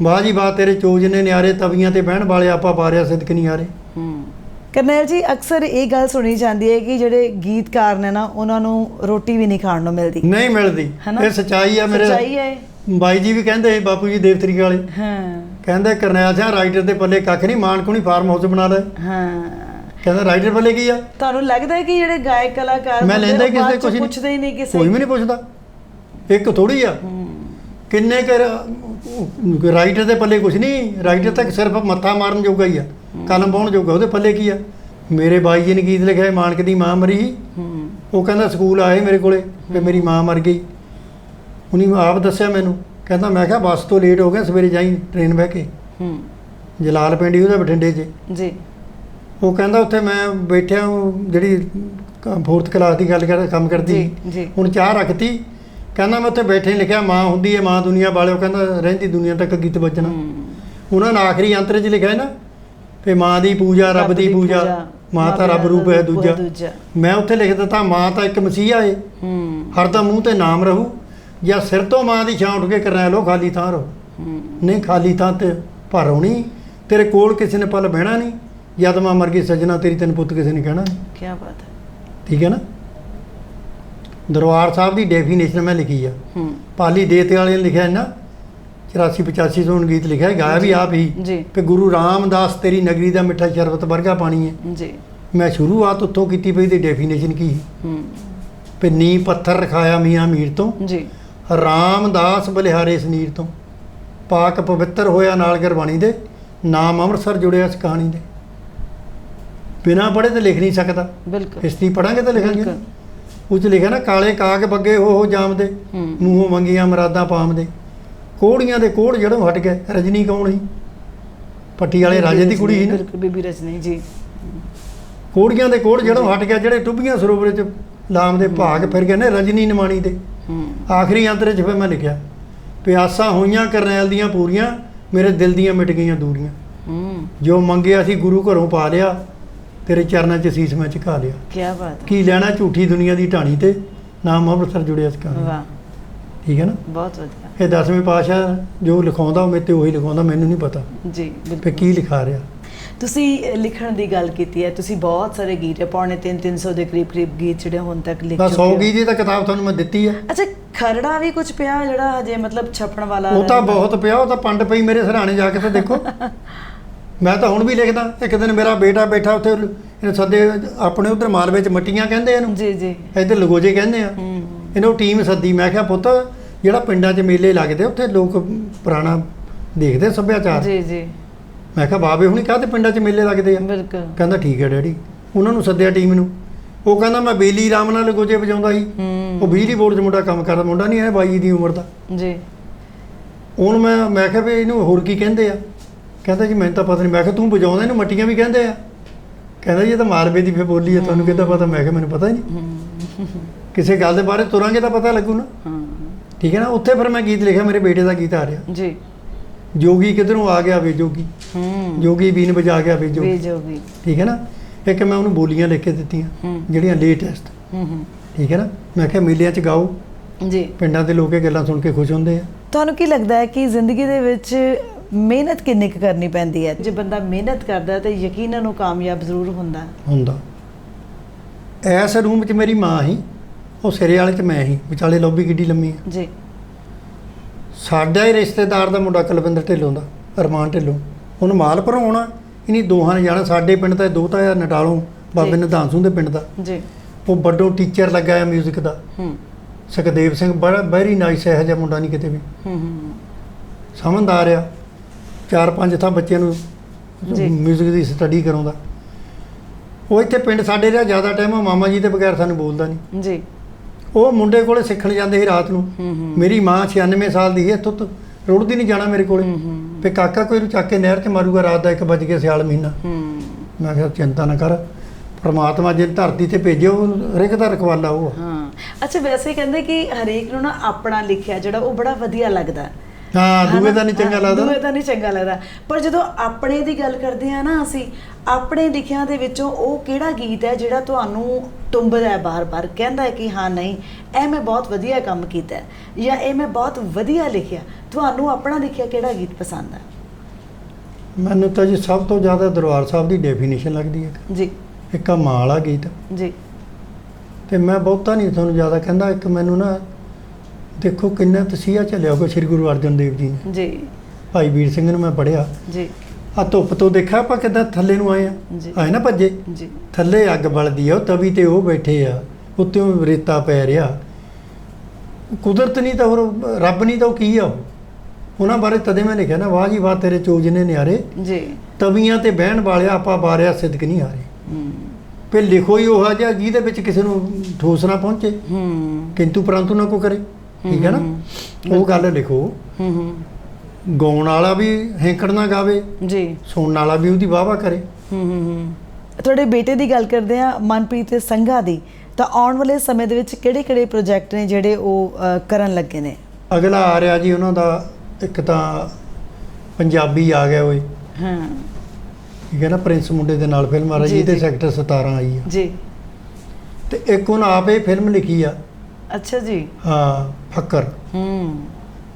Speaker 3: ਵਾਹ ਜੀ ਵਾਹ ਤੇਰੇ ਚੋਜ ਨੇ ਨਿਆਰੇ ਤਵੀਆਂ ਤੇ ਬਹਿਣ ਵਾਲੇ ਆਪਾ ਬਾਰਿਆ ਸਿਦਕ ਨਹੀਂ ਆਰੇ
Speaker 1: ਹੂੰ ਕਰਨੈਲ ਜੀ ਅਕਸਰ ਇਹ ਗੱਲ ਸੁਣੀ ਜਾਂਦੀ ਹੈ ਕਿ ਜਿਹੜੇ ਗੀਤਕਾਰ ਨੇ ਨਾ ਉਹਨਾਂ ਨੂੰ ਰੋਟੀ ਵੀ ਨਹੀਂ ਖਾਣ ਨੂੰ ਮਿਲਦੀ।
Speaker 3: ਨਹੀਂ ਮਿਲਦੀ? ਇਹ ਸਚਾਈ ਆ ਮੇਰੇ
Speaker 1: ਸੱਚਾਈ ਹੈ।
Speaker 3: ਬਾਈ ਜੀ ਵੀ ਕਹਿੰਦੇ ਸੀ, ਬਾਪੂ ਜੀ ਦੇਵਤਰੀ ਵਾਲੇ।
Speaker 1: ਹਾਂ।
Speaker 3: ਕਹਿੰਦੇ ਕਰਨੈਲ ਸਿੰਘ ਰਾਈਟਰ ਦੇ ਪੱਲੇ ਕੱਖ ਨਹੀਂ ਮਾਨਕੁਣੀ ਫਾਰਮ ਹਾਊਸ ਬਣਾ ਲੈ।
Speaker 1: ਹਾਂ।
Speaker 3: ਕਹਿੰਦਾ ਰਾਈਟਰ ਪੱਲੇ ਕੀ ਆ?
Speaker 1: ਤੁਹਾਨੂੰ ਲੱਗਦਾ ਹੈ ਕਿ ਜਿਹੜੇ ਗਾਇਕ ਕਲਾਕਾਰ
Speaker 3: ਮੈਂ ਲੈਂਦਾ ਕਿਸੇ ਕੁਝ
Speaker 1: ਪੁੱਛਦੇ ਹੀ ਨਹੀਂ ਕਿਸੇ
Speaker 3: ਕੋਈ ਵੀ ਨਹੀਂ ਪੁੱਛਦਾ। ਇੱਕ ਥੋੜੀ ਆ। ਕਿੰਨੇ ਕਰ ਰਾਈਟਰ ਦੇ ਪੱਲੇ ਕੁਝ ਨਹੀਂ। ਰਾਈਟਰ ਤਾਂ ਸਿਰਫ ਮੱਥਾ ਮਾਰਨ ਜੋਗਾ ਹੀ ਆ। ਕਲਮ ਪਾਉਣ ਜੋਗਾ ਉਹਦੇ ਪੱਲੇ ਕੀ ਆ? ਮੇਰੇ ਬਾਈ ਜੀ ਨੇ ਗੀਤ ਲਿਖਿਆ ਮਾਨਕ ਦੀ ਮਾਂ ਮਰੀ ਉਹ ਕਹਿੰਦਾ ਸਕੂਲ ਆਏ ਮੇਰੇ ਕੋਲੇ ਕਿ ਮੇਰੀ ਮਾਂ ਮਰ ਗਈ। ਉਹਨੇ ਆਪ ਦੱਸਿਆ ਮੈਨੂੰ ਕਹਿੰਦਾ ਮੈਂ ਕਿਹਾ ਬੱਸ ਤੋਂ ਲੇਟ ਹੋ ਗਿਆ ਸਵੇਰੇ ਜਾਈ ਟ੍ਰੇਨ ਬਹਿ ਕੇ।
Speaker 1: ਹੂੰ।
Speaker 3: ਜਲਾਲ ਪਿੰਡ ਉਹਦਾ ਬਠਿੰਡੇ 'ਚ।
Speaker 1: ਜੀ।
Speaker 3: ਉਹ ਕਹਿੰਦਾ ਉੱਥੇ ਮੈਂ ਬੈਠਿਆ ਜਿਹੜੀ ਫੋਰਥ ਕਲਾਸ ਦੀ ਗੱਲ ਕਰ ਕੰਮ ਕਰਦੀ। ਹੁਣ ਚਾਹ ਰੱਖਤੀ। ਕਹਿੰਦਾ ਮੈਂ ਉੱਥੇ ਬੈਠੇ ਲਿਖਿਆ ਮਾਂ ਹੁੰਦੀ ਹੈ ਮਾਂ ਦੁਨੀਆ ਵਾਲਿਓ ਕਹਿੰਦਾ ਰਹਿੰਦੀ ਦੁਨੀਆ ਤੱਕ ਗੀਤ ਵੱਜਣਾ। ਉਹਨਾਂ ਨੇ ਆਖਰੀ ਅੰਤਰ 'ਚ ਲਿਖਿਆ ਨਾ ਵੀ ਮਾਂ ਦੀ ਪੂਜਾ ਰੱਬ ਦੀ ਪੂਜਾ ਮਾਂ ਤਾਂ ਰੱਬ ਰੂਪ ਹੈ ਦੂਜਾ। ਮੈਂ ਉੱਥੇ ਲਿਖ ਦਿੱਤਾ ਮਾਂ ਤਾਂ ਇੱਕ ਮਸੀਹਾ ਏ।
Speaker 1: ਹੂੰ।
Speaker 3: ਹਰਦਮ ਮੂੰਹ ਤੇ ਨਾਮ ਰਹੂ। ਜਾਂ ਸਿਰ ਤੋਂ ਮਾਂ ਦੀ ਛਾਂ ਉੱਠ ਕੇ ਕਰਨਾ ਲੋ ਖਾਲੀ ਥਾਂ ਰਹੋ। ਨਹੀਂ ਖਾਲੀ ਥਾਂ ਤੇ ਭਰ ਹੋਣੀ ਤੇਰੇ ਕੋਲ ਕਿਸੇ ਨੇ ਪਲ ਬਹਿਣਾ ਨਹੀਂ। ਜਦ ਮਾਂ ਮਰ ਗਈ ਸੱਜਣਾ ਤੇਰੀ ਤੈਨੂੰ ਪੁੱਤ ਕਿਸੇ ਨੇ ਕਹਿਣਾ
Speaker 1: ਕੀ ਬਾਤ ਹੈ।
Speaker 3: ਠੀਕ ਹੈ ਨਾ? ਦਰਬਾਰ ਸਾਹਿਬ ਦੀ ਡੈਫੀਨੇਸ਼ਨ ਮੈਂ ਲਿਖੀ ਆ। ਪਾਲੀ ਦੇਤ ਵਾਲੇ ਨੇ ਲਿਖਿਆ ਨਾ 84 85 ਤੋਂ ਗੀਤ ਲਿਖਿਆ ਹੈ, ਗਾਇਆ ਵੀ ਆਪ ਹੀ ਕਿ ਗੁਰੂ ਰਾਮਦਾਸ ਤੇਰੀ ਨਗਰੀ ਦਾ ਮਿੱਠਾ ਸ਼ਰਬਤ ਵਰਗਾ ਪਾਣੀ ਹੈ।
Speaker 1: ਜੀ।
Speaker 3: ਮੈਂ ਸ਼ੁਰੂਆਤ ਉੱਥੋਂ ਕੀਤੀ ਪਈ ਦੀ ਡੈਫੀਨੇਸ਼ਨ ਕੀ?
Speaker 1: ਹੂੰ।
Speaker 3: ਵੀ ਨੀ ਪੱਥਰ ਰਖਾਇਆ ਮੀਆਂ ਮੀਰ ਤੋਂ।
Speaker 1: ਜੀ।
Speaker 3: ਰਾਮਦਾਸ ਬਲਿਹਾਰੇ ਸਨੀਰ ਤੋਂ। ਪਾਕ ਪਵਿੱਤਰ ਹੋਇਆ ਨਾਲ ਗੁਰਬਾਣੀ ਦੇ। ਨਾਮ ਅੰਮ੍ਰਿਤਸਰ ਜੁੜਿਆ ਇਸ ਕਹਾਣੀ ਦੇ। ਬਿਨਾ ਪੜ੍ਹੇ ਤੇ ਲਿਖ ਨਹੀਂ ਸਕਦਾ।
Speaker 1: ਬਿਲਕੁਲ।
Speaker 3: ਹਿਸਟਰੀ ਪੜਾਂਗੇ ਤਾਂ ਲਿਖਾਂਗੇ। ਉਹ 'ਚ ਲਿਖਿਆ ਨਾ ਕਾਲੇ ਕਾਗ ਬੱਗੇ ਹੋ ਹੋ। ਜਾਮਦੇ ਮੂੰਹੋਂ ਮੰਗੀਆਂ ਮਰਾਦਾਂ ਪਾਮਦੇ ਕੋੜੀਆਂ ਦੇ ਕੋੜ ਜਿਹੜੋਂ ਹਟ ਗਏ। ਰਜਨੀ ਕੌਣ ਸੀ? ਪੱਟੀ ਵਾਲੇ ਰਾਜੇ ਦੀ ਕੁੜੀ ਸੀ ਨਾ।
Speaker 1: ਬਿਲਕੁਲ ਬੀਬੀ ਰਜਨੀ ਜੀ।
Speaker 3: ਕੋੜੀਆਂ ਦੇ ਕੋੜ ਜਿਹੜੋਂ ਹਟ ਗਿਆ ਜਿਹੜੇ ਟੁੱਬੀਆਂ ਸਰੋਵਰ 'ਚ ਲਾਮ ਦੇ ਭਾਗ ਫਿਰ ਗਏ ਨੇ ਰਜਨੀ ਨਿਮਾਣੀ ਦੇ। ਆਖਰੀ ਅੰਤਰੇ 'ਚ ਫਿਰ ਮੈਂ ਲਿਖਿਆ ਪਿਆਸਾਂ ਹੋਈਆਂ ਕਰਨੈਲ ਦੀਆਂ ਪੂਰੀਆਂ ਮੇਰੇ ਦਿਲ ਦੀਆਂ ਮਿਟ ਗਈਆਂ ਦੂਰੀਆਂ। ਜੋ ਮੰਗਿਆ ਸੀ ਗੁਰੂ ਘਰੋਂ ਪਾ ਲਿਆ ਤੇਰੇ ਚਰਨਾਂ 'ਚ ਸੀਸ ਮੈਂ ਝੁਕਾ ਲਿਆ।
Speaker 1: ਕੀ ਬਾਤ ਹੈ।
Speaker 3: ਕੀ ਲੈਣਾ ਝੂਠੀ ਦੁਨੀਆ ਦੀ ਢਾਣੀ ਤੇ? ਨਾਮ ਅੰਮ੍ਰਿਤਸਰ ਜੁੜਿਆ
Speaker 1: ਵਾਹ।
Speaker 3: ਠੀਕ ਹੈ ਨਾ?
Speaker 1: ਬਹੁਤ ਵਧੀਆ।
Speaker 3: ਇਹ ਦਸਵੇਂ ਪਾਤਸ਼ਾਹ ਜੋ ਲਿਖਾਉਂਦਾ ਉਹ ਤੇ ਉਹੀ ਲਿਖਾਉਂਦਾ ਮੈਨੂੰ ਨਹੀਂ ਪਤਾ।
Speaker 1: ਜੀ ਬਿਲਕੁਲ।
Speaker 3: ਕੀ ਲਿਖਾ ਰਿਹਾ?
Speaker 1: ਤੁਸੀਂ ਲਿਖਣ ਦੀ ਗੱਲ ਕੀਤੀ ਹੈ ਤੁਸੀਂ ਬਹੁਤ ਸਾਰੇ ਗੀਤ ਹੈ ਪੌਣੇ 3 300 ਦੇ ਕਰੀਬ ਕਰੀਬ ਗੀਤ ਜਿਹੜੇ ਹੁਣ ਤੱਕ ਲਿਖ
Speaker 3: ਬਸ
Speaker 1: ਚੁੱਕੇ
Speaker 3: 100
Speaker 1: ਹੋ।
Speaker 3: ਗੀਤ ਦੀ ਤਾਂ ਕਿਤਾਬ ਤੁਹਾਨੂੰ ਮੈਂ ਦਿੱਤੀ ਹੈ।
Speaker 1: ਅੱਛਾ ਖਰੜਾ ਵੀ ਕੁਝ ਪਿਆ ਜਿਹੜਾ ਹਜੇ ਮਤਲਬ ਛਪਣ ਵਾਲਾ
Speaker 3: ਉਹ ਤਾਂ
Speaker 1: ਰਹਿੰਦਾ?
Speaker 3: ਬਹੁਤ ਪਿਆ ਉਹ ਤਾਂ ਪੰਡ ਪਈ ਮੇਰੇ ਸਰਾਣੇ ਜਾ ਕੇ ਤੇ ਦੇਖੋ। ਮੈਂ ਤਾਂ ਹੁਣ ਵੀ ਲਿਖਦਾ ਇੱਕ ਦਿਨ ਮੇਰਾ ਬੇਟਾ ਬੈਠਾ ਉੱਥੇ ਇਹਨੇ ਸੱਦੇ ਆਪਣੇ ਉਧਰ ਮਾਲਵੇ ਚ ਮੱਟੀਆਂ ਕਹਿੰਦੇ ਇਹਨੂੰ।
Speaker 1: ਜੀ ਜੀ।
Speaker 3: ਇੱਧਰ ਲਗੋਜੇ ਕਹਿੰਦੇ ਆ। ਇਹਨੂੰ ਟੀਮ ਸੱਦੀ ਮੈਂ ਕਿਹਾ ਪੁੱਤ ਜਿਹੜਾ ਪਿੰਡਾਂ 'ਚ ਮੇਲੇ ਲੱਗਦੇ ਉੱਥੇ ਲੋਕ ਪੁਰਾਣਾ ਦੇਖਦੇ ਸੱਭਿਆਚਾਰ।
Speaker 1: ਜੀ ਜੀ।
Speaker 3: ਮੈਂ ਕਿਹਾ ਬਾਬੇ ਹੁਣੀ ਕਾਹਤੇ ਪਿੰਡਾਂ 'ਚ ਮੇਲੇ ਲੱਗਦੇ ਆ?
Speaker 1: ਬਿਲਕੁਲ।
Speaker 3: ਕਹਿੰਦਾ ਠੀਕ ਹੈ ਡੈਡੀ। ਉਹਨਾਂ ਨੂੰ ਸੱਦਿਆ ਟੀਮ ਨੂੰ। ਉਹ ਕਹਿੰਦਾ ਮੈਂ ਬੇਲੀ ਰਾਮ ਨਾਲ ਲਗੋਜੇ ਵਜਾਉਂਦਾ ਸੀ। ਉਹ ਬਿਜਲੀ ਬੋਰਡ 'ਚ ਮੁੰਡਾ ਕੰਮ ਕਰਦਾ ਮੁੰਡਾ ਨਹੀਂ ਹੈ ਬਾਈ ਦੀ ਉਮਰ ਦਾ।
Speaker 1: ਜੀ।
Speaker 3: ਉਹਨੂੰ ਮੈਂ ਮੈਂ ਕਿਹਾ ਵੀ ਇਹਨੂੰ ਹੋਰ ਕੀ ਕਹਿੰਦੇ ਆ? ਕਹਿੰਦਾ ਜੀ ਮੈਨੂੰ ਤਾਂ ਪਤਾ ਨਹੀਂ। ਮੈਂ ਕਿਹਾ ਤੂੰ ਵਜਾਉਂਦਾ ਇਹਨੂੰ ਮੱਟੀਆਂ ਵੀ ਕਹਿੰਦੇ ਆ? ਕਹਿੰਦਾ ਜੀ ਇਹ ਤਾਂ ਮਾਲਵੇ ਦੀ ਫੇ ਬੋਲੀ ਹੈ ਤੁਹਾਨੂੰ ਕਿੱਦਾਂ ਪਤਾ? ਮੈਂ ਕਿਹਾ ਮੈਨੂੰ ਪਤਾ ਨਹੀਂ। ਕਿਸੇ ਗੱਲ ਦੇ ਬਾਰੇ ਤੁਰਾਂਗੇ ਤਾਂ ਪਤਾ ਲੱਗੂ ਨਾ।
Speaker 1: ਹਾਂ।
Speaker 3: ਠੀਕ ਹੈ ਨਾ? ਉੱਥੇ ਫਿਰ ਮੈਂ ਗੀਤ ਲਿਖਿਆ ਮੇਰੇ ਬੇਟੇ ਦਾ ਗੀਤ ਆ ਰਿਹਾ।
Speaker 1: ਜੀ।
Speaker 3: ਜੋਗੀ ਕਿਧਰੋਂ ਆ ਗਿਆ ਵੇ ਜੋਗੀ?
Speaker 1: ਹੂੰ।
Speaker 3: ਜੋਗੀ ਬੀਨ ਵਜਾ ਗਿਆ ਵੇ ਜੋਗੀ।
Speaker 1: ਵੀ
Speaker 3: ਠੀਕ ਹੈ ਨਾ? ਇੱਕ ਮੈਂ ਉਹਨੂੰ ਬੋਲੀਆਂ ਲਿਖ ਕੇ ਦਿੱਤੀਆਂ
Speaker 1: ਹੂੰ।
Speaker 3: ਜਿਹੜੀਆਂ ਲੇਟੈਸਟ
Speaker 1: ਹੂੰ ਹੂੰ।
Speaker 3: ਠੀਕ ਹੈ ਨਾ? ਮੈਂ ਕਿਹਾ ਮੇਲਿਆਂ 'ਚ ਗਾਓ।
Speaker 1: ਜੀ।
Speaker 3: ਪਿੰਡਾਂ ਦੇ ਲੋਕ ਇਹ ਗੱਲਾਂ ਸੁਣ ਕੇ ਖੁਸ਼ ਹੁੰਦੇ ਆ।
Speaker 1: ਤੁਹਾਨੂੰ ਕੀ ਲੱਗਦਾ ਹੈ ਕਿ ਜ਼ਿੰਦਗੀ ਦੇ ਵਿੱਚ ਮਿਹਨਤ ਕਿੰਨੀ ਕੁ ਕਰਨੀ ਪੈਂਦੀ ਹੈ? ਜੇ ਬੰਦਾ ਮਿਹਨਤ ਕਰਦਾ ਹੈ ਤਾਂ ਯਕੀਨਨ ਉਹ ਕਾਮਯਾਬ ਜ਼ਰੂਰ ਹੁੰਦਾ ਹੈ।
Speaker 3: ਹੁੰਦਾ। ਐਸ ਰੂਮ 'ਚ ਮੇਰੀ ਮਾਂ ਸੀ। ਉਹ ਸਿਰੇ ਵਾਲੇ 'ਚ ਮੈਂ ਸੀ ਵਿਚਾਲੇ ਲੌਬੀ ਕਿੱਡੀ ਲੰਮੀ ਆ
Speaker 1: ਜੀ
Speaker 3: ਸਾਡਾ ਹੀ ਰਿਸ਼ਤੇਦਾਰ ਦਾ ਮੁੰਡਾ ਕੁਲਵਿੰਦਰ ਢਿੱਲੋਂ ਦਾ ਅਰਮਾਨ ਢਿੱਲੋਂ ਉਹਨੂੰ ਮਾਲਪੁਰ ਆਉਣਾ ਇਨੀ ਦੋਹਾਂ ਨੇ ਜਾਣਾ ਸਾਡੇ ਪਿੰਡ ਦਾ ਦੋਤਾ ਆ ਨਟਾਲੋਂ ਬਾਬੇ
Speaker 1: ਜੀ।
Speaker 3: ਨਿਧਾਨ ਸਿੰਘ ਦੇ ਪਿੰਡ ਦਾ
Speaker 1: ਜੀ
Speaker 3: ਉਹ ਵੱਡੋਂ ਟੀਚਰ ਲੱਗਾ ਆ 뮤직 ਦਾ
Speaker 1: ਹੂੰ
Speaker 3: ਸੁਖਦੇਵ ਸਿੰਘ ਬੜਾ ਵੈਰੀ ਨਾਈਸ ਇਹੋ ਜਿਹਾ ਮੁੰਡਾ ਨਹੀਂ ਕਿਤੇ ਵੀ
Speaker 1: ਹੂੰ ਹੂੰ
Speaker 3: ਸਮਝਦਾਰ ਆ ਚਾਰ ਪੰਜ ਥਾਂ ਬੱਚਿਆਂ ਨੂੰ
Speaker 1: ਜੀ।
Speaker 3: 뮤직 ਦੀ ਸਟੱਡੀ ਕਰਾਉਂਦਾ ਉਹ ਇੱਥੇ ਪਿੰਡ ਸਾਡੇ ਰਿਹਾ ਜ਼ਿਆਦਾ ਟਾਈਮ ਉਹ ਮਾਮਾ ਜੀ ਦੇ ਬਗੈਰ ਸਾਨੂੰ ਬੋਲਦਾ ਨਹੀਂ
Speaker 1: ਜੀ
Speaker 3: ਉਹ ਮੁੰਡੇ ਕੋਲੇ ਸਿੱਖਣ ਜਾਂਦੇ ਸੀ ਰਾਤ ਨੂੰ। ਮੇਰੀ ਮਾਂ 96 ਸਾਲ ਦੀ ਹੈ ਇੱਥੋਂ ਤੋਂ ਰੁੜਦੀ ਨਹੀਂ ਜਾਣਾ ਮੇਰੇ ਕੋਲੇ। ਵੀ ਕਾਕਾ ਕੋਈ ਨੂੰ ਚੱਕ ਕੇ ਨਹਿਰ 'ਚ ਮਾਰੂਗਾ ਰਾਤ ਦਾ 1 ਵਜ ਕੇ ਸਿਆਲ ਮਹੀਨਾ। ਮੈਂ ਕਿਹਾ ਚਿੰਤਾ ਨਾ ਕਰ ਪ੍ਰਮਾਤਮਾ ਜੇ ਧਰਤੀ ਤੇ ਭੇਜਿਓ ਹਰ ਇੱਕ ਦਾ ਰਖਵਾਲਾ ਉਹ।
Speaker 1: ਹਾਂ। ਅੱਛਾ ਵੈਸੇ ਕਹਿੰਦੇ ਕਿ ਹਰੇਕ ਨੂੰ ਨਾ ਆਪਣਾ ਲਿਖਿਆ ਜਿਹੜਾ ਉਹ ਬੜਾ ਵਧੀਆ ਲੱਗਦਾ। ਹੈ।
Speaker 3: ਦੂਏ? ਦਾ ਨਹੀਂ ਚੰਗਾ ਲੱਗਦਾ।
Speaker 1: ਦੂਏ ਦਾ ਨਹੀਂ ਚੰਗਾ ਲੱਗਦਾ। ਪਰ ਜਦੋਂ ਆਪਣੇ ਦੀ ਗੱਲ ਕਰਦੇ ਆ ਨਾ ਅਸੀਂ ਆਪਣੇ ਲਿਖਿਆਂ ਦੇ ਵਿੱਚੋਂ ਉਹ ਕਿਹੜਾ ਗੀਤ ਹੈ ਜਿਹੜਾ ਤੁਹਾਨੂੰ ਟੁੰਬਦਾ ਹੈ ਬਾਰ-ਬਾਰ? ਕਹਿੰਦਾ ਹੈ ਕਿ ਹਾਂ ਨਹੀਂ ਇਹ ਮੈਂ ਬਹੁਤ ਵਧੀਆ ਕੰਮ ਕੀਤਾ ਜਾਂ ਇਹ ਮੈਂ ਬਹੁਤ ਵਧੀਆ ਲਿਖਿਆ। ਤੁਹਾਨੂੰ ਆਪਣਾ ਲਿਖਿਆ ਕਿਹੜਾ ਗੀਤ ਪਸੰਦ ਹੈ?
Speaker 3: ਮੈਨੂੰ ਤਾਂ ਜੀ ਸਭ ਤੋਂ ਜ਼ਿਆਦਾ ਦਰਬਾਰ ਸਾਹਿਬ ਦੀ ਡੈਫੀਨੇਸ਼ਨ ਲੱਗਦੀ ਹੈ।
Speaker 1: ਜੀ।
Speaker 3: ਇੱਕ ਆ ਮਾਂ ਵਾਲਾ ਗੀਤ।
Speaker 1: ਜੀ।
Speaker 3: ਤੇ ਮੈਂ ਬਹੁਤਾ ਨਹੀਂ ਤੁਹਾਨੂੰ ਜ਼ਿਆਦਾ ਕਹਿੰਦਾ ਇੱਕ ਮੈਨੂੰ ਨਾ ਦੇਖੋ ਕਿੰਨਾ ਤਸੀਹਾ ਚੱਲਿਆ ਹੋਗਾ ਸ੍ਰੀ ਗੁਰੂ ਅਰਜਨ ਦੇਵ ਜੀ ਨੇ।
Speaker 1: ਜੀ।
Speaker 3: ਭਾਈ ਵੀਰ ਸਿੰਘ ਨੂੰ ਮੈਂ ਪੜਿਆ
Speaker 1: ਜੀ।
Speaker 3: ਆ ਧੁੱਪ ਤੋਂ ਦੇਖਿਆ ਆਪਾਂ ਕਿੱਦਾਂ ਥੱਲੇ ਨੂੰ ਆਏ ਆ?
Speaker 1: ਜੀ।
Speaker 3: ਆਏ ਨਾ ਭੱਜੇ?
Speaker 1: ਜੀ।
Speaker 3: ਥੱਲੇ ਅੱਗ ਬਲਦੀ ਆ ਉਹ ਤਵੀ ਤੇ ਉਹ ਬੈਠੇ ਆ ਉੱਤੇ ਉਹ ਰੇਤਾ ਪੈ ਰਿਹਾ। ਕੁਦਰਤ ਨਹੀਂ ਤਾਂ ਹੋਰ ਰੱਬ ਨਹੀਂ ਤਾਂ ਉਹ ਕੀ ਆ ਉਹ? ਉਹਨਾਂ ਬਾਰੇ ਤਦੇ ਮੈਂ ਲਿਖਿਆ ਨਾ ਵਾਹ ਜੀ ਵਾਹ ਤੇਰੇ ਚੋਜ ਨੇ ਨਿਆਰੇ।
Speaker 1: ਜੀ।
Speaker 3: ਤਵੀਆਂ ਤੇ ਬਹਿਣ ਵਾਲਿਆ ਆਪਾਂ ਬਾਰਿਆ ਸਿਦਕ ਨਹੀਂ ਹਾਰੇ।
Speaker 1: ਹੂੰ।
Speaker 3: ਫੇ ਲਿਖੋ ਹੀ ਉਹ ਜਿਹਾ ਜਿਹਦੇ ਵਿੱਚ ਕਿਸੇ ਨੂੰ ਠੋਸ ਨਾ ਪਹੁੰਚੇ।
Speaker 1: ਹੂੰ।
Speaker 3: ਕਿੰਤੂ ਪਰੰਤੂ ਨਾ ਕੋ ਕਰੇ। ਠੀਕ ਹੈ ਨਾ? ਉਹ ਗੱਲ ਲਿਖੋ।
Speaker 1: ਹੂੰ ਹੂੰ।
Speaker 3: ਗਾਉਣ ਵਾਲਾ ਵੀ ਹੈਂਕੜ ਨਾ ਗਾਵੇ।
Speaker 1: ਜੀ।
Speaker 3: ਸੁਣਨ ਵਾਲਾ ਵੀ ਉਹਦੀ ਵਾਹ ਕਰੇ।
Speaker 1: ਹੂੰ ਹੂੰ ਹੂੰ। ਤੁਹਾਡੇ ਬੇਟੇ ਦੀ ਗੱਲ ਕਰਦੇ ਆ ਮਨਪ੍ਰੀਤ ਸੰਘਾ ਦੀ। ਤਾਂ ਆਉਣ ਵਾਲੇ ਸਮੇਂ ਦੇ ਵਿੱਚ ਕਿਹੜੇ-ਕਿਹੜੇ ਪ੍ਰੋਜੈਕਟ ਨੇ ਜਿਹੜੇ ਉਹ ਕਰਨ ਲੱਗੇ ਨੇ?
Speaker 3: ਅਗਲਾ ਆ ਰਿਹਾ ਜੀ ਉਹਨਾਂ ਦਾ ਇੱਕ ਤਾਂ ਪੰਜਾਬੀ ਆ ਗਿਆ ਓਏ।
Speaker 1: ਹਾਂ।
Speaker 3: ਠੀਕ ਹੈ ਨਾ ਪ੍ਰਿੰਸ ਮੁੰਡੇ ਦੇ ਨਾਲ ਫਿਲਮ ਆ ਰਹੀ
Speaker 1: ਜੀ,
Speaker 3: ਜੀ ਤੇ
Speaker 1: ਜੀ।
Speaker 3: ਸੈਕਟਰ 17 ਆਈ ਆ।
Speaker 1: ਜੀ।
Speaker 3: ਤੇ ਇੱਕ ਉਹਨਾਂ ਆਪੇ ਫਿਲਮ ਲਿਖੀ ਆ।
Speaker 1: ਅੱਛਾ ਜੀ।
Speaker 3: ਹਾਂ ਫੱਕਰ।
Speaker 1: ਹੂੰ।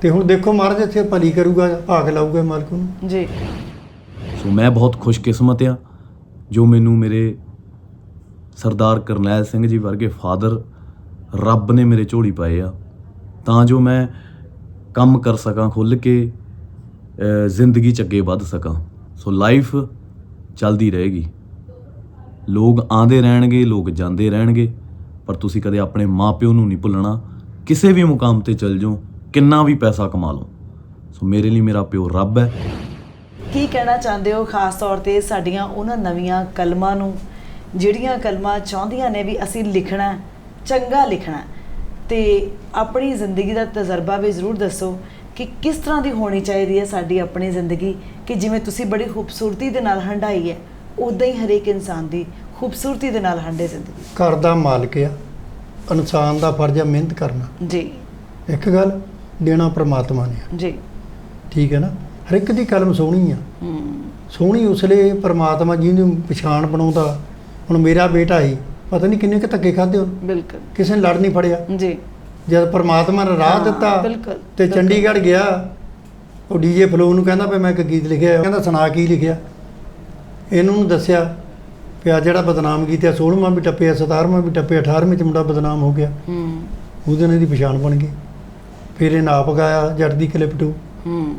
Speaker 3: ਤੇ ਹੁਣ ਦੇਖੋ ਮਹਾਰਾਜ ਇੱਥੇ ਭਲੀ ਕਰੂਗਾ ਭਾਗ ਲਾਊਗਾ ਮਾਲਕ ਨੂੰ।
Speaker 1: ਜੀ।
Speaker 5: ਸੋ ਮੈਂ ਬਹੁਤ ਖੁਸ਼ਕਿਸਮਤ ਆ ਜੋ ਮੈਨੂੰ ਮੇਰੇ ਸਰਦਾਰ ਕਰਨੈਲ ਸਿੰਘ ਜੀ ਵਰਗੇ ਫਾਦਰ ਰੱਬ ਨੇ ਮੇਰੇ ਝੋਲੀ ਪਾਏ ਆ। ਤਾਂ ਜੋ ਮੈਂ ਕੰਮ ਕਰ ਸਕਾਂ ਖੁੱਲ ਕੇ ਜ਼ਿੰਦਗੀ 'ਚ ਅੱਗੇ ਵੱਧ ਸਕਾਂ। ਸੋ ਲਾਈਫ ਚੱਲਦੀ ਰਹੇਗੀ। ਲੋਕ ਆਂਦੇ ਰਹਿਣਗੇ ਲੋਕ ਜਾਂਦੇ ਰਹਿਣਗੇ। ਪਰ ਤੁਸੀਂ ਕਦੇ ਆਪਣੇ ਮਾਪਿਓ ਨੂੰ ਨਹੀਂ ਭੁੱਲਣਾ। ਕਿਸੇ ਵੀ ਮੁਕਾਮ ਤੇ ਚੱਲ ਜਾਓ, ਕਿੰਨਾ ਵੀ ਪੈਸਾ ਕਮਾ ਲਓ। ਸੋ ਮੇਰੇ ਲਈ ਮੇਰਾ ਪਿਓ ਰੱਬ ਹੈ।
Speaker 1: ਕੀ ਕਹਿਣਾ ਚਾਹੁੰਦੇ ਹੋ ਖਾਸ ਤੌਰ ਤੇ ਸਾਡੀਆਂ ਉਹਨਾਂ ਨਵੀਆਂ ਕਲਮਾਂ ਨੂੰ? ਜਿਹੜੀਆਂ ਕਲਮਾਂ ਚਾਹੁੰਦੀਆਂ ਨੇ ਵੀ ਅਸੀਂ ਲਿਖਣਾ ਚੰਗਾ ਲਿਖਣਾ ਤੇ ਆਪਣੀ ਜ਼ਿੰਦਗੀ ਦਾ ਤਜਰਬਾ ਵੀ ਜ਼ਰੂਰ ਦੱਸੋ ਕਿ ਕਿਸ ਤਰ੍ਹਾਂ ਦੀ ਹੋਣੀ ਚਾਹੀਦੀ ਹੈ ਸਾਡੀ ਆਪਣੀ ਜ਼ਿੰਦਗੀ, ਕਿ ਜਿਵੇਂ ਤੁਸੀਂ ਬੜੀ ਖੂਬਸੂਰਤੀ ਦੇ ਨਾਲ ਹੰਡਾਈ ਹੈ ਉਦਾਂ ਹੀ ਹਰੇਕ ਇਨਸਾਨ ਦੀ ਖੂਬਸੂਰਤੀ ਦੇ ਨਾਲ ਹੰਡੇ ਜ਼ਿੰਦਗੀ।
Speaker 3: ਘਰ ਦਾ ਮਾਲਕ ਆ ਇਨਸਾਨ ਦਾ ਫਰਜ਼ ਆ ਮਿਹਨਤ ਕਰਨਾ।
Speaker 1: ਜੀ।
Speaker 3: ਇੱਕ ਗੱਲ ਦੇਣਾ ਪ੍ਰਮਾਤਮਾ ਨੇ ਆ,
Speaker 1: ਜੀ।
Speaker 3: ਠੀਕ ਹੈ ਨਾ? ਹਰ ਇੱਕ ਦੀ ਕਲਮ ਸੋਹਣੀ ਆ।
Speaker 1: ਹੂੰ।
Speaker 3: ਸੋਹਣੀ ਉਸ ਲਈ ਪ੍ਰਮਾਤਮਾ ਜਿਹਨੂੰ ਪਛਾਣ ਬਣਾਉਂਦਾ ਹੁਣ ਮੇਰਾ ਬੇਟਾ ਹੀ ਪਤਾ ਨਹੀਂ ਕਿੰਨੇ ਕੁ ਧੱਕੇ ਖਾਦੇ ਉਹਨੇ।
Speaker 1: ਬਿਲਕੁਲ।
Speaker 3: ਕਿਸੇ ਨੇ ਲੜ ਨਹੀਂ ਫੜਿਆ।
Speaker 1: ਜੀ।
Speaker 3: ਜਦ ਪ੍ਰਮਾਤਮਾ ਨੇ ਰਾਹ
Speaker 1: ਹਾਂ,
Speaker 3: ਦਿੱਤਾ
Speaker 1: ਬਿਲਕੁਲ,
Speaker 3: ਤੇ
Speaker 1: ਬਿਲਕੁਲ।
Speaker 3: ਚੰਡੀਗੜ੍ਹ ਗਿਆ ਉਹ ਡੀਜੇ ਫਲੋ ਨੂੰ ਕਹਿੰਦਾ ਵੀ ਮੈਂ ਇੱਕ ਗੀਤ ਲਿਖਿਆ। ਹੈ। ਕਹਿੰਦਾ ਸੁਣਾ ਕੀ ਲਿਖਿਆ? ਇਹਨੂੰ ਦੱਸਿਆ ਵੀ ਆ ਜਿਹੜਾ ਬਦਨਾਮ ਹੈ 16ਵਾਂ ਵੀ ਟੱਪਿਆ 17ਵਾਂ ਵੀ ਟੱਪਿਆ 18ਵੇਂ ਚ ਮੁੰਡਾ ਬਦਨਾਮ ਹੋ ਗਿਆ।
Speaker 1: ਹੂੰ।
Speaker 3: ਉਹਦੇ ਨਾਲ ਇਹਦੀ ਪਛਾਣ ਬਣ ਗਈ। ਫਿਰ ਇਹ ਨਾਪ ਗਾਇਆ ਜੱਟ ਦੀ ਕਲਿਪ ਟੂ
Speaker 1: ਹੂੰ।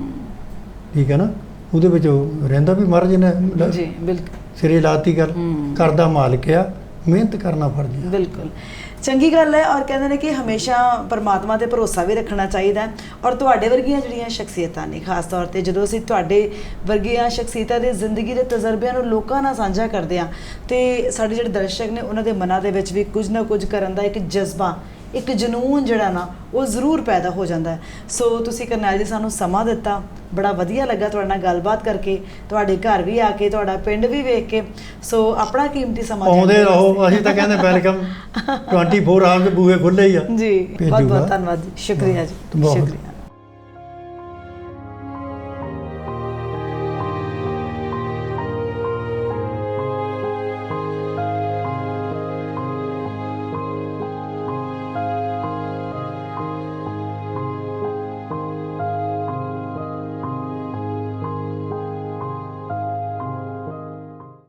Speaker 3: ਠੀਕ ਹੈ ਨਾ? ਉਹਦੇ ਵਿੱਚ ਰਹਿੰਦਾ ਵੀ ਮਹਾਰਾਜ ਨੇ ਲ-
Speaker 1: ਜੀ ਬਿਲਕੁਲ।
Speaker 3: ਸਿਰੇ ਲਾਤੀ ਕਰ
Speaker 1: ਹੂੰ।
Speaker 3: ਕਰਦਾ ਮਾਲਕ ਆ। ਮਿਹਨਤ ਕਰਨਾ ਫਰਜ਼ ਆ।
Speaker 1: ਬਿਲਕੁਲ। ਚੰਗੀ ਗੱਲ ਹੈ ਔਰ ਕਹਿੰਦੇ ਨੇ ਕਿ ਹਮੇਸ਼ਾ ਪਰਮਾਤਮਾ ਤੇ ਭਰੋਸਾ ਵੀ ਰੱਖਣਾ ਚਾਹੀਦਾ ਔਰ ਤੁਹਾਡੇ ਵਰਗੀਆਂ ਜਿਹੜੀਆਂ ਸ਼ਖਸੀਅਤਾਂ ਨੇ, ਖਾਸ ਤੌਰ ਤੇ ਜਦੋਂ ਅਸੀਂ ਤੁਹਾਡੇ ਵਰਗੀਆਂ ਸ਼ਖਸੀਅਤਾਂ ਦੇ ਜ਼ਿੰਦਗੀ ਦੇ ਤਜਰਬਿਆਂ ਨੂੰ ਲੋਕਾਂ ਨਾਲ ਸਾਂਝਾ ਕਰਦੇ ਆ ਤੇ ਸਾਡੇ ਜਿਹੜੇ ਦਰਸ਼ਕ ਨੇ, ਉਹਨਾਂ ਦੇ ਮਨਾਂ ਦੇ ਵਿੱਚ ਵੀ ਕੁਝ ਨਾ ਕੁਝ ਕਰਨ ਦਾ ਇੱਕ ਜਜ਼ਬਾ ਇੱਕ ਜਨੂਨ ਜਿਹੜਾ ਨਾ ਉਹ ਜ਼ਰੂਰ ਪੈਦਾ ਹੋ ਜਾਂਦਾ ਸੋ ਤੁਸੀਂ ਕਰਨੈਲ ਜੀ ਸਾਨੂੰ ਸਮਾਂ ਦਿੱਤਾ। ਬੜਾ ਵਧੀਆ ਲੱਗਾ ਤੁਹਾਡੇ ਨਾਲ ਗੱਲਬਾਤ ਕਰਕੇ। ਤੁਹਾਡੇ ਘਰ ਵੀ ਆ ਕੇ ਤੁਹਾਡਾ ਪਿੰਡ ਵੀ ਵੇਖ ਕੇ। ਸੋ ਆਪਣਾ ਕੀਮਤੀ ਸਮਾਂ
Speaker 3: ਆਉਂਦੇ ਰਹੋ। ਅਸੀਂ ਤਾਂ ਕਹਿੰਦੇ ਵੈਲਕਮ। 24 ਆਵਰਸ ਬੂਹੇ ਖੁੱਲੇ ਹੀ ਆ।
Speaker 1: ਜੀ ਬਹੁਤ। ਬਹੁਤ ਧੰਨਵਾਦ ਜੀ। ਸ਼ੁਕਰੀਆ ਜੀ। ਸ਼ੁਕਰੀਆ।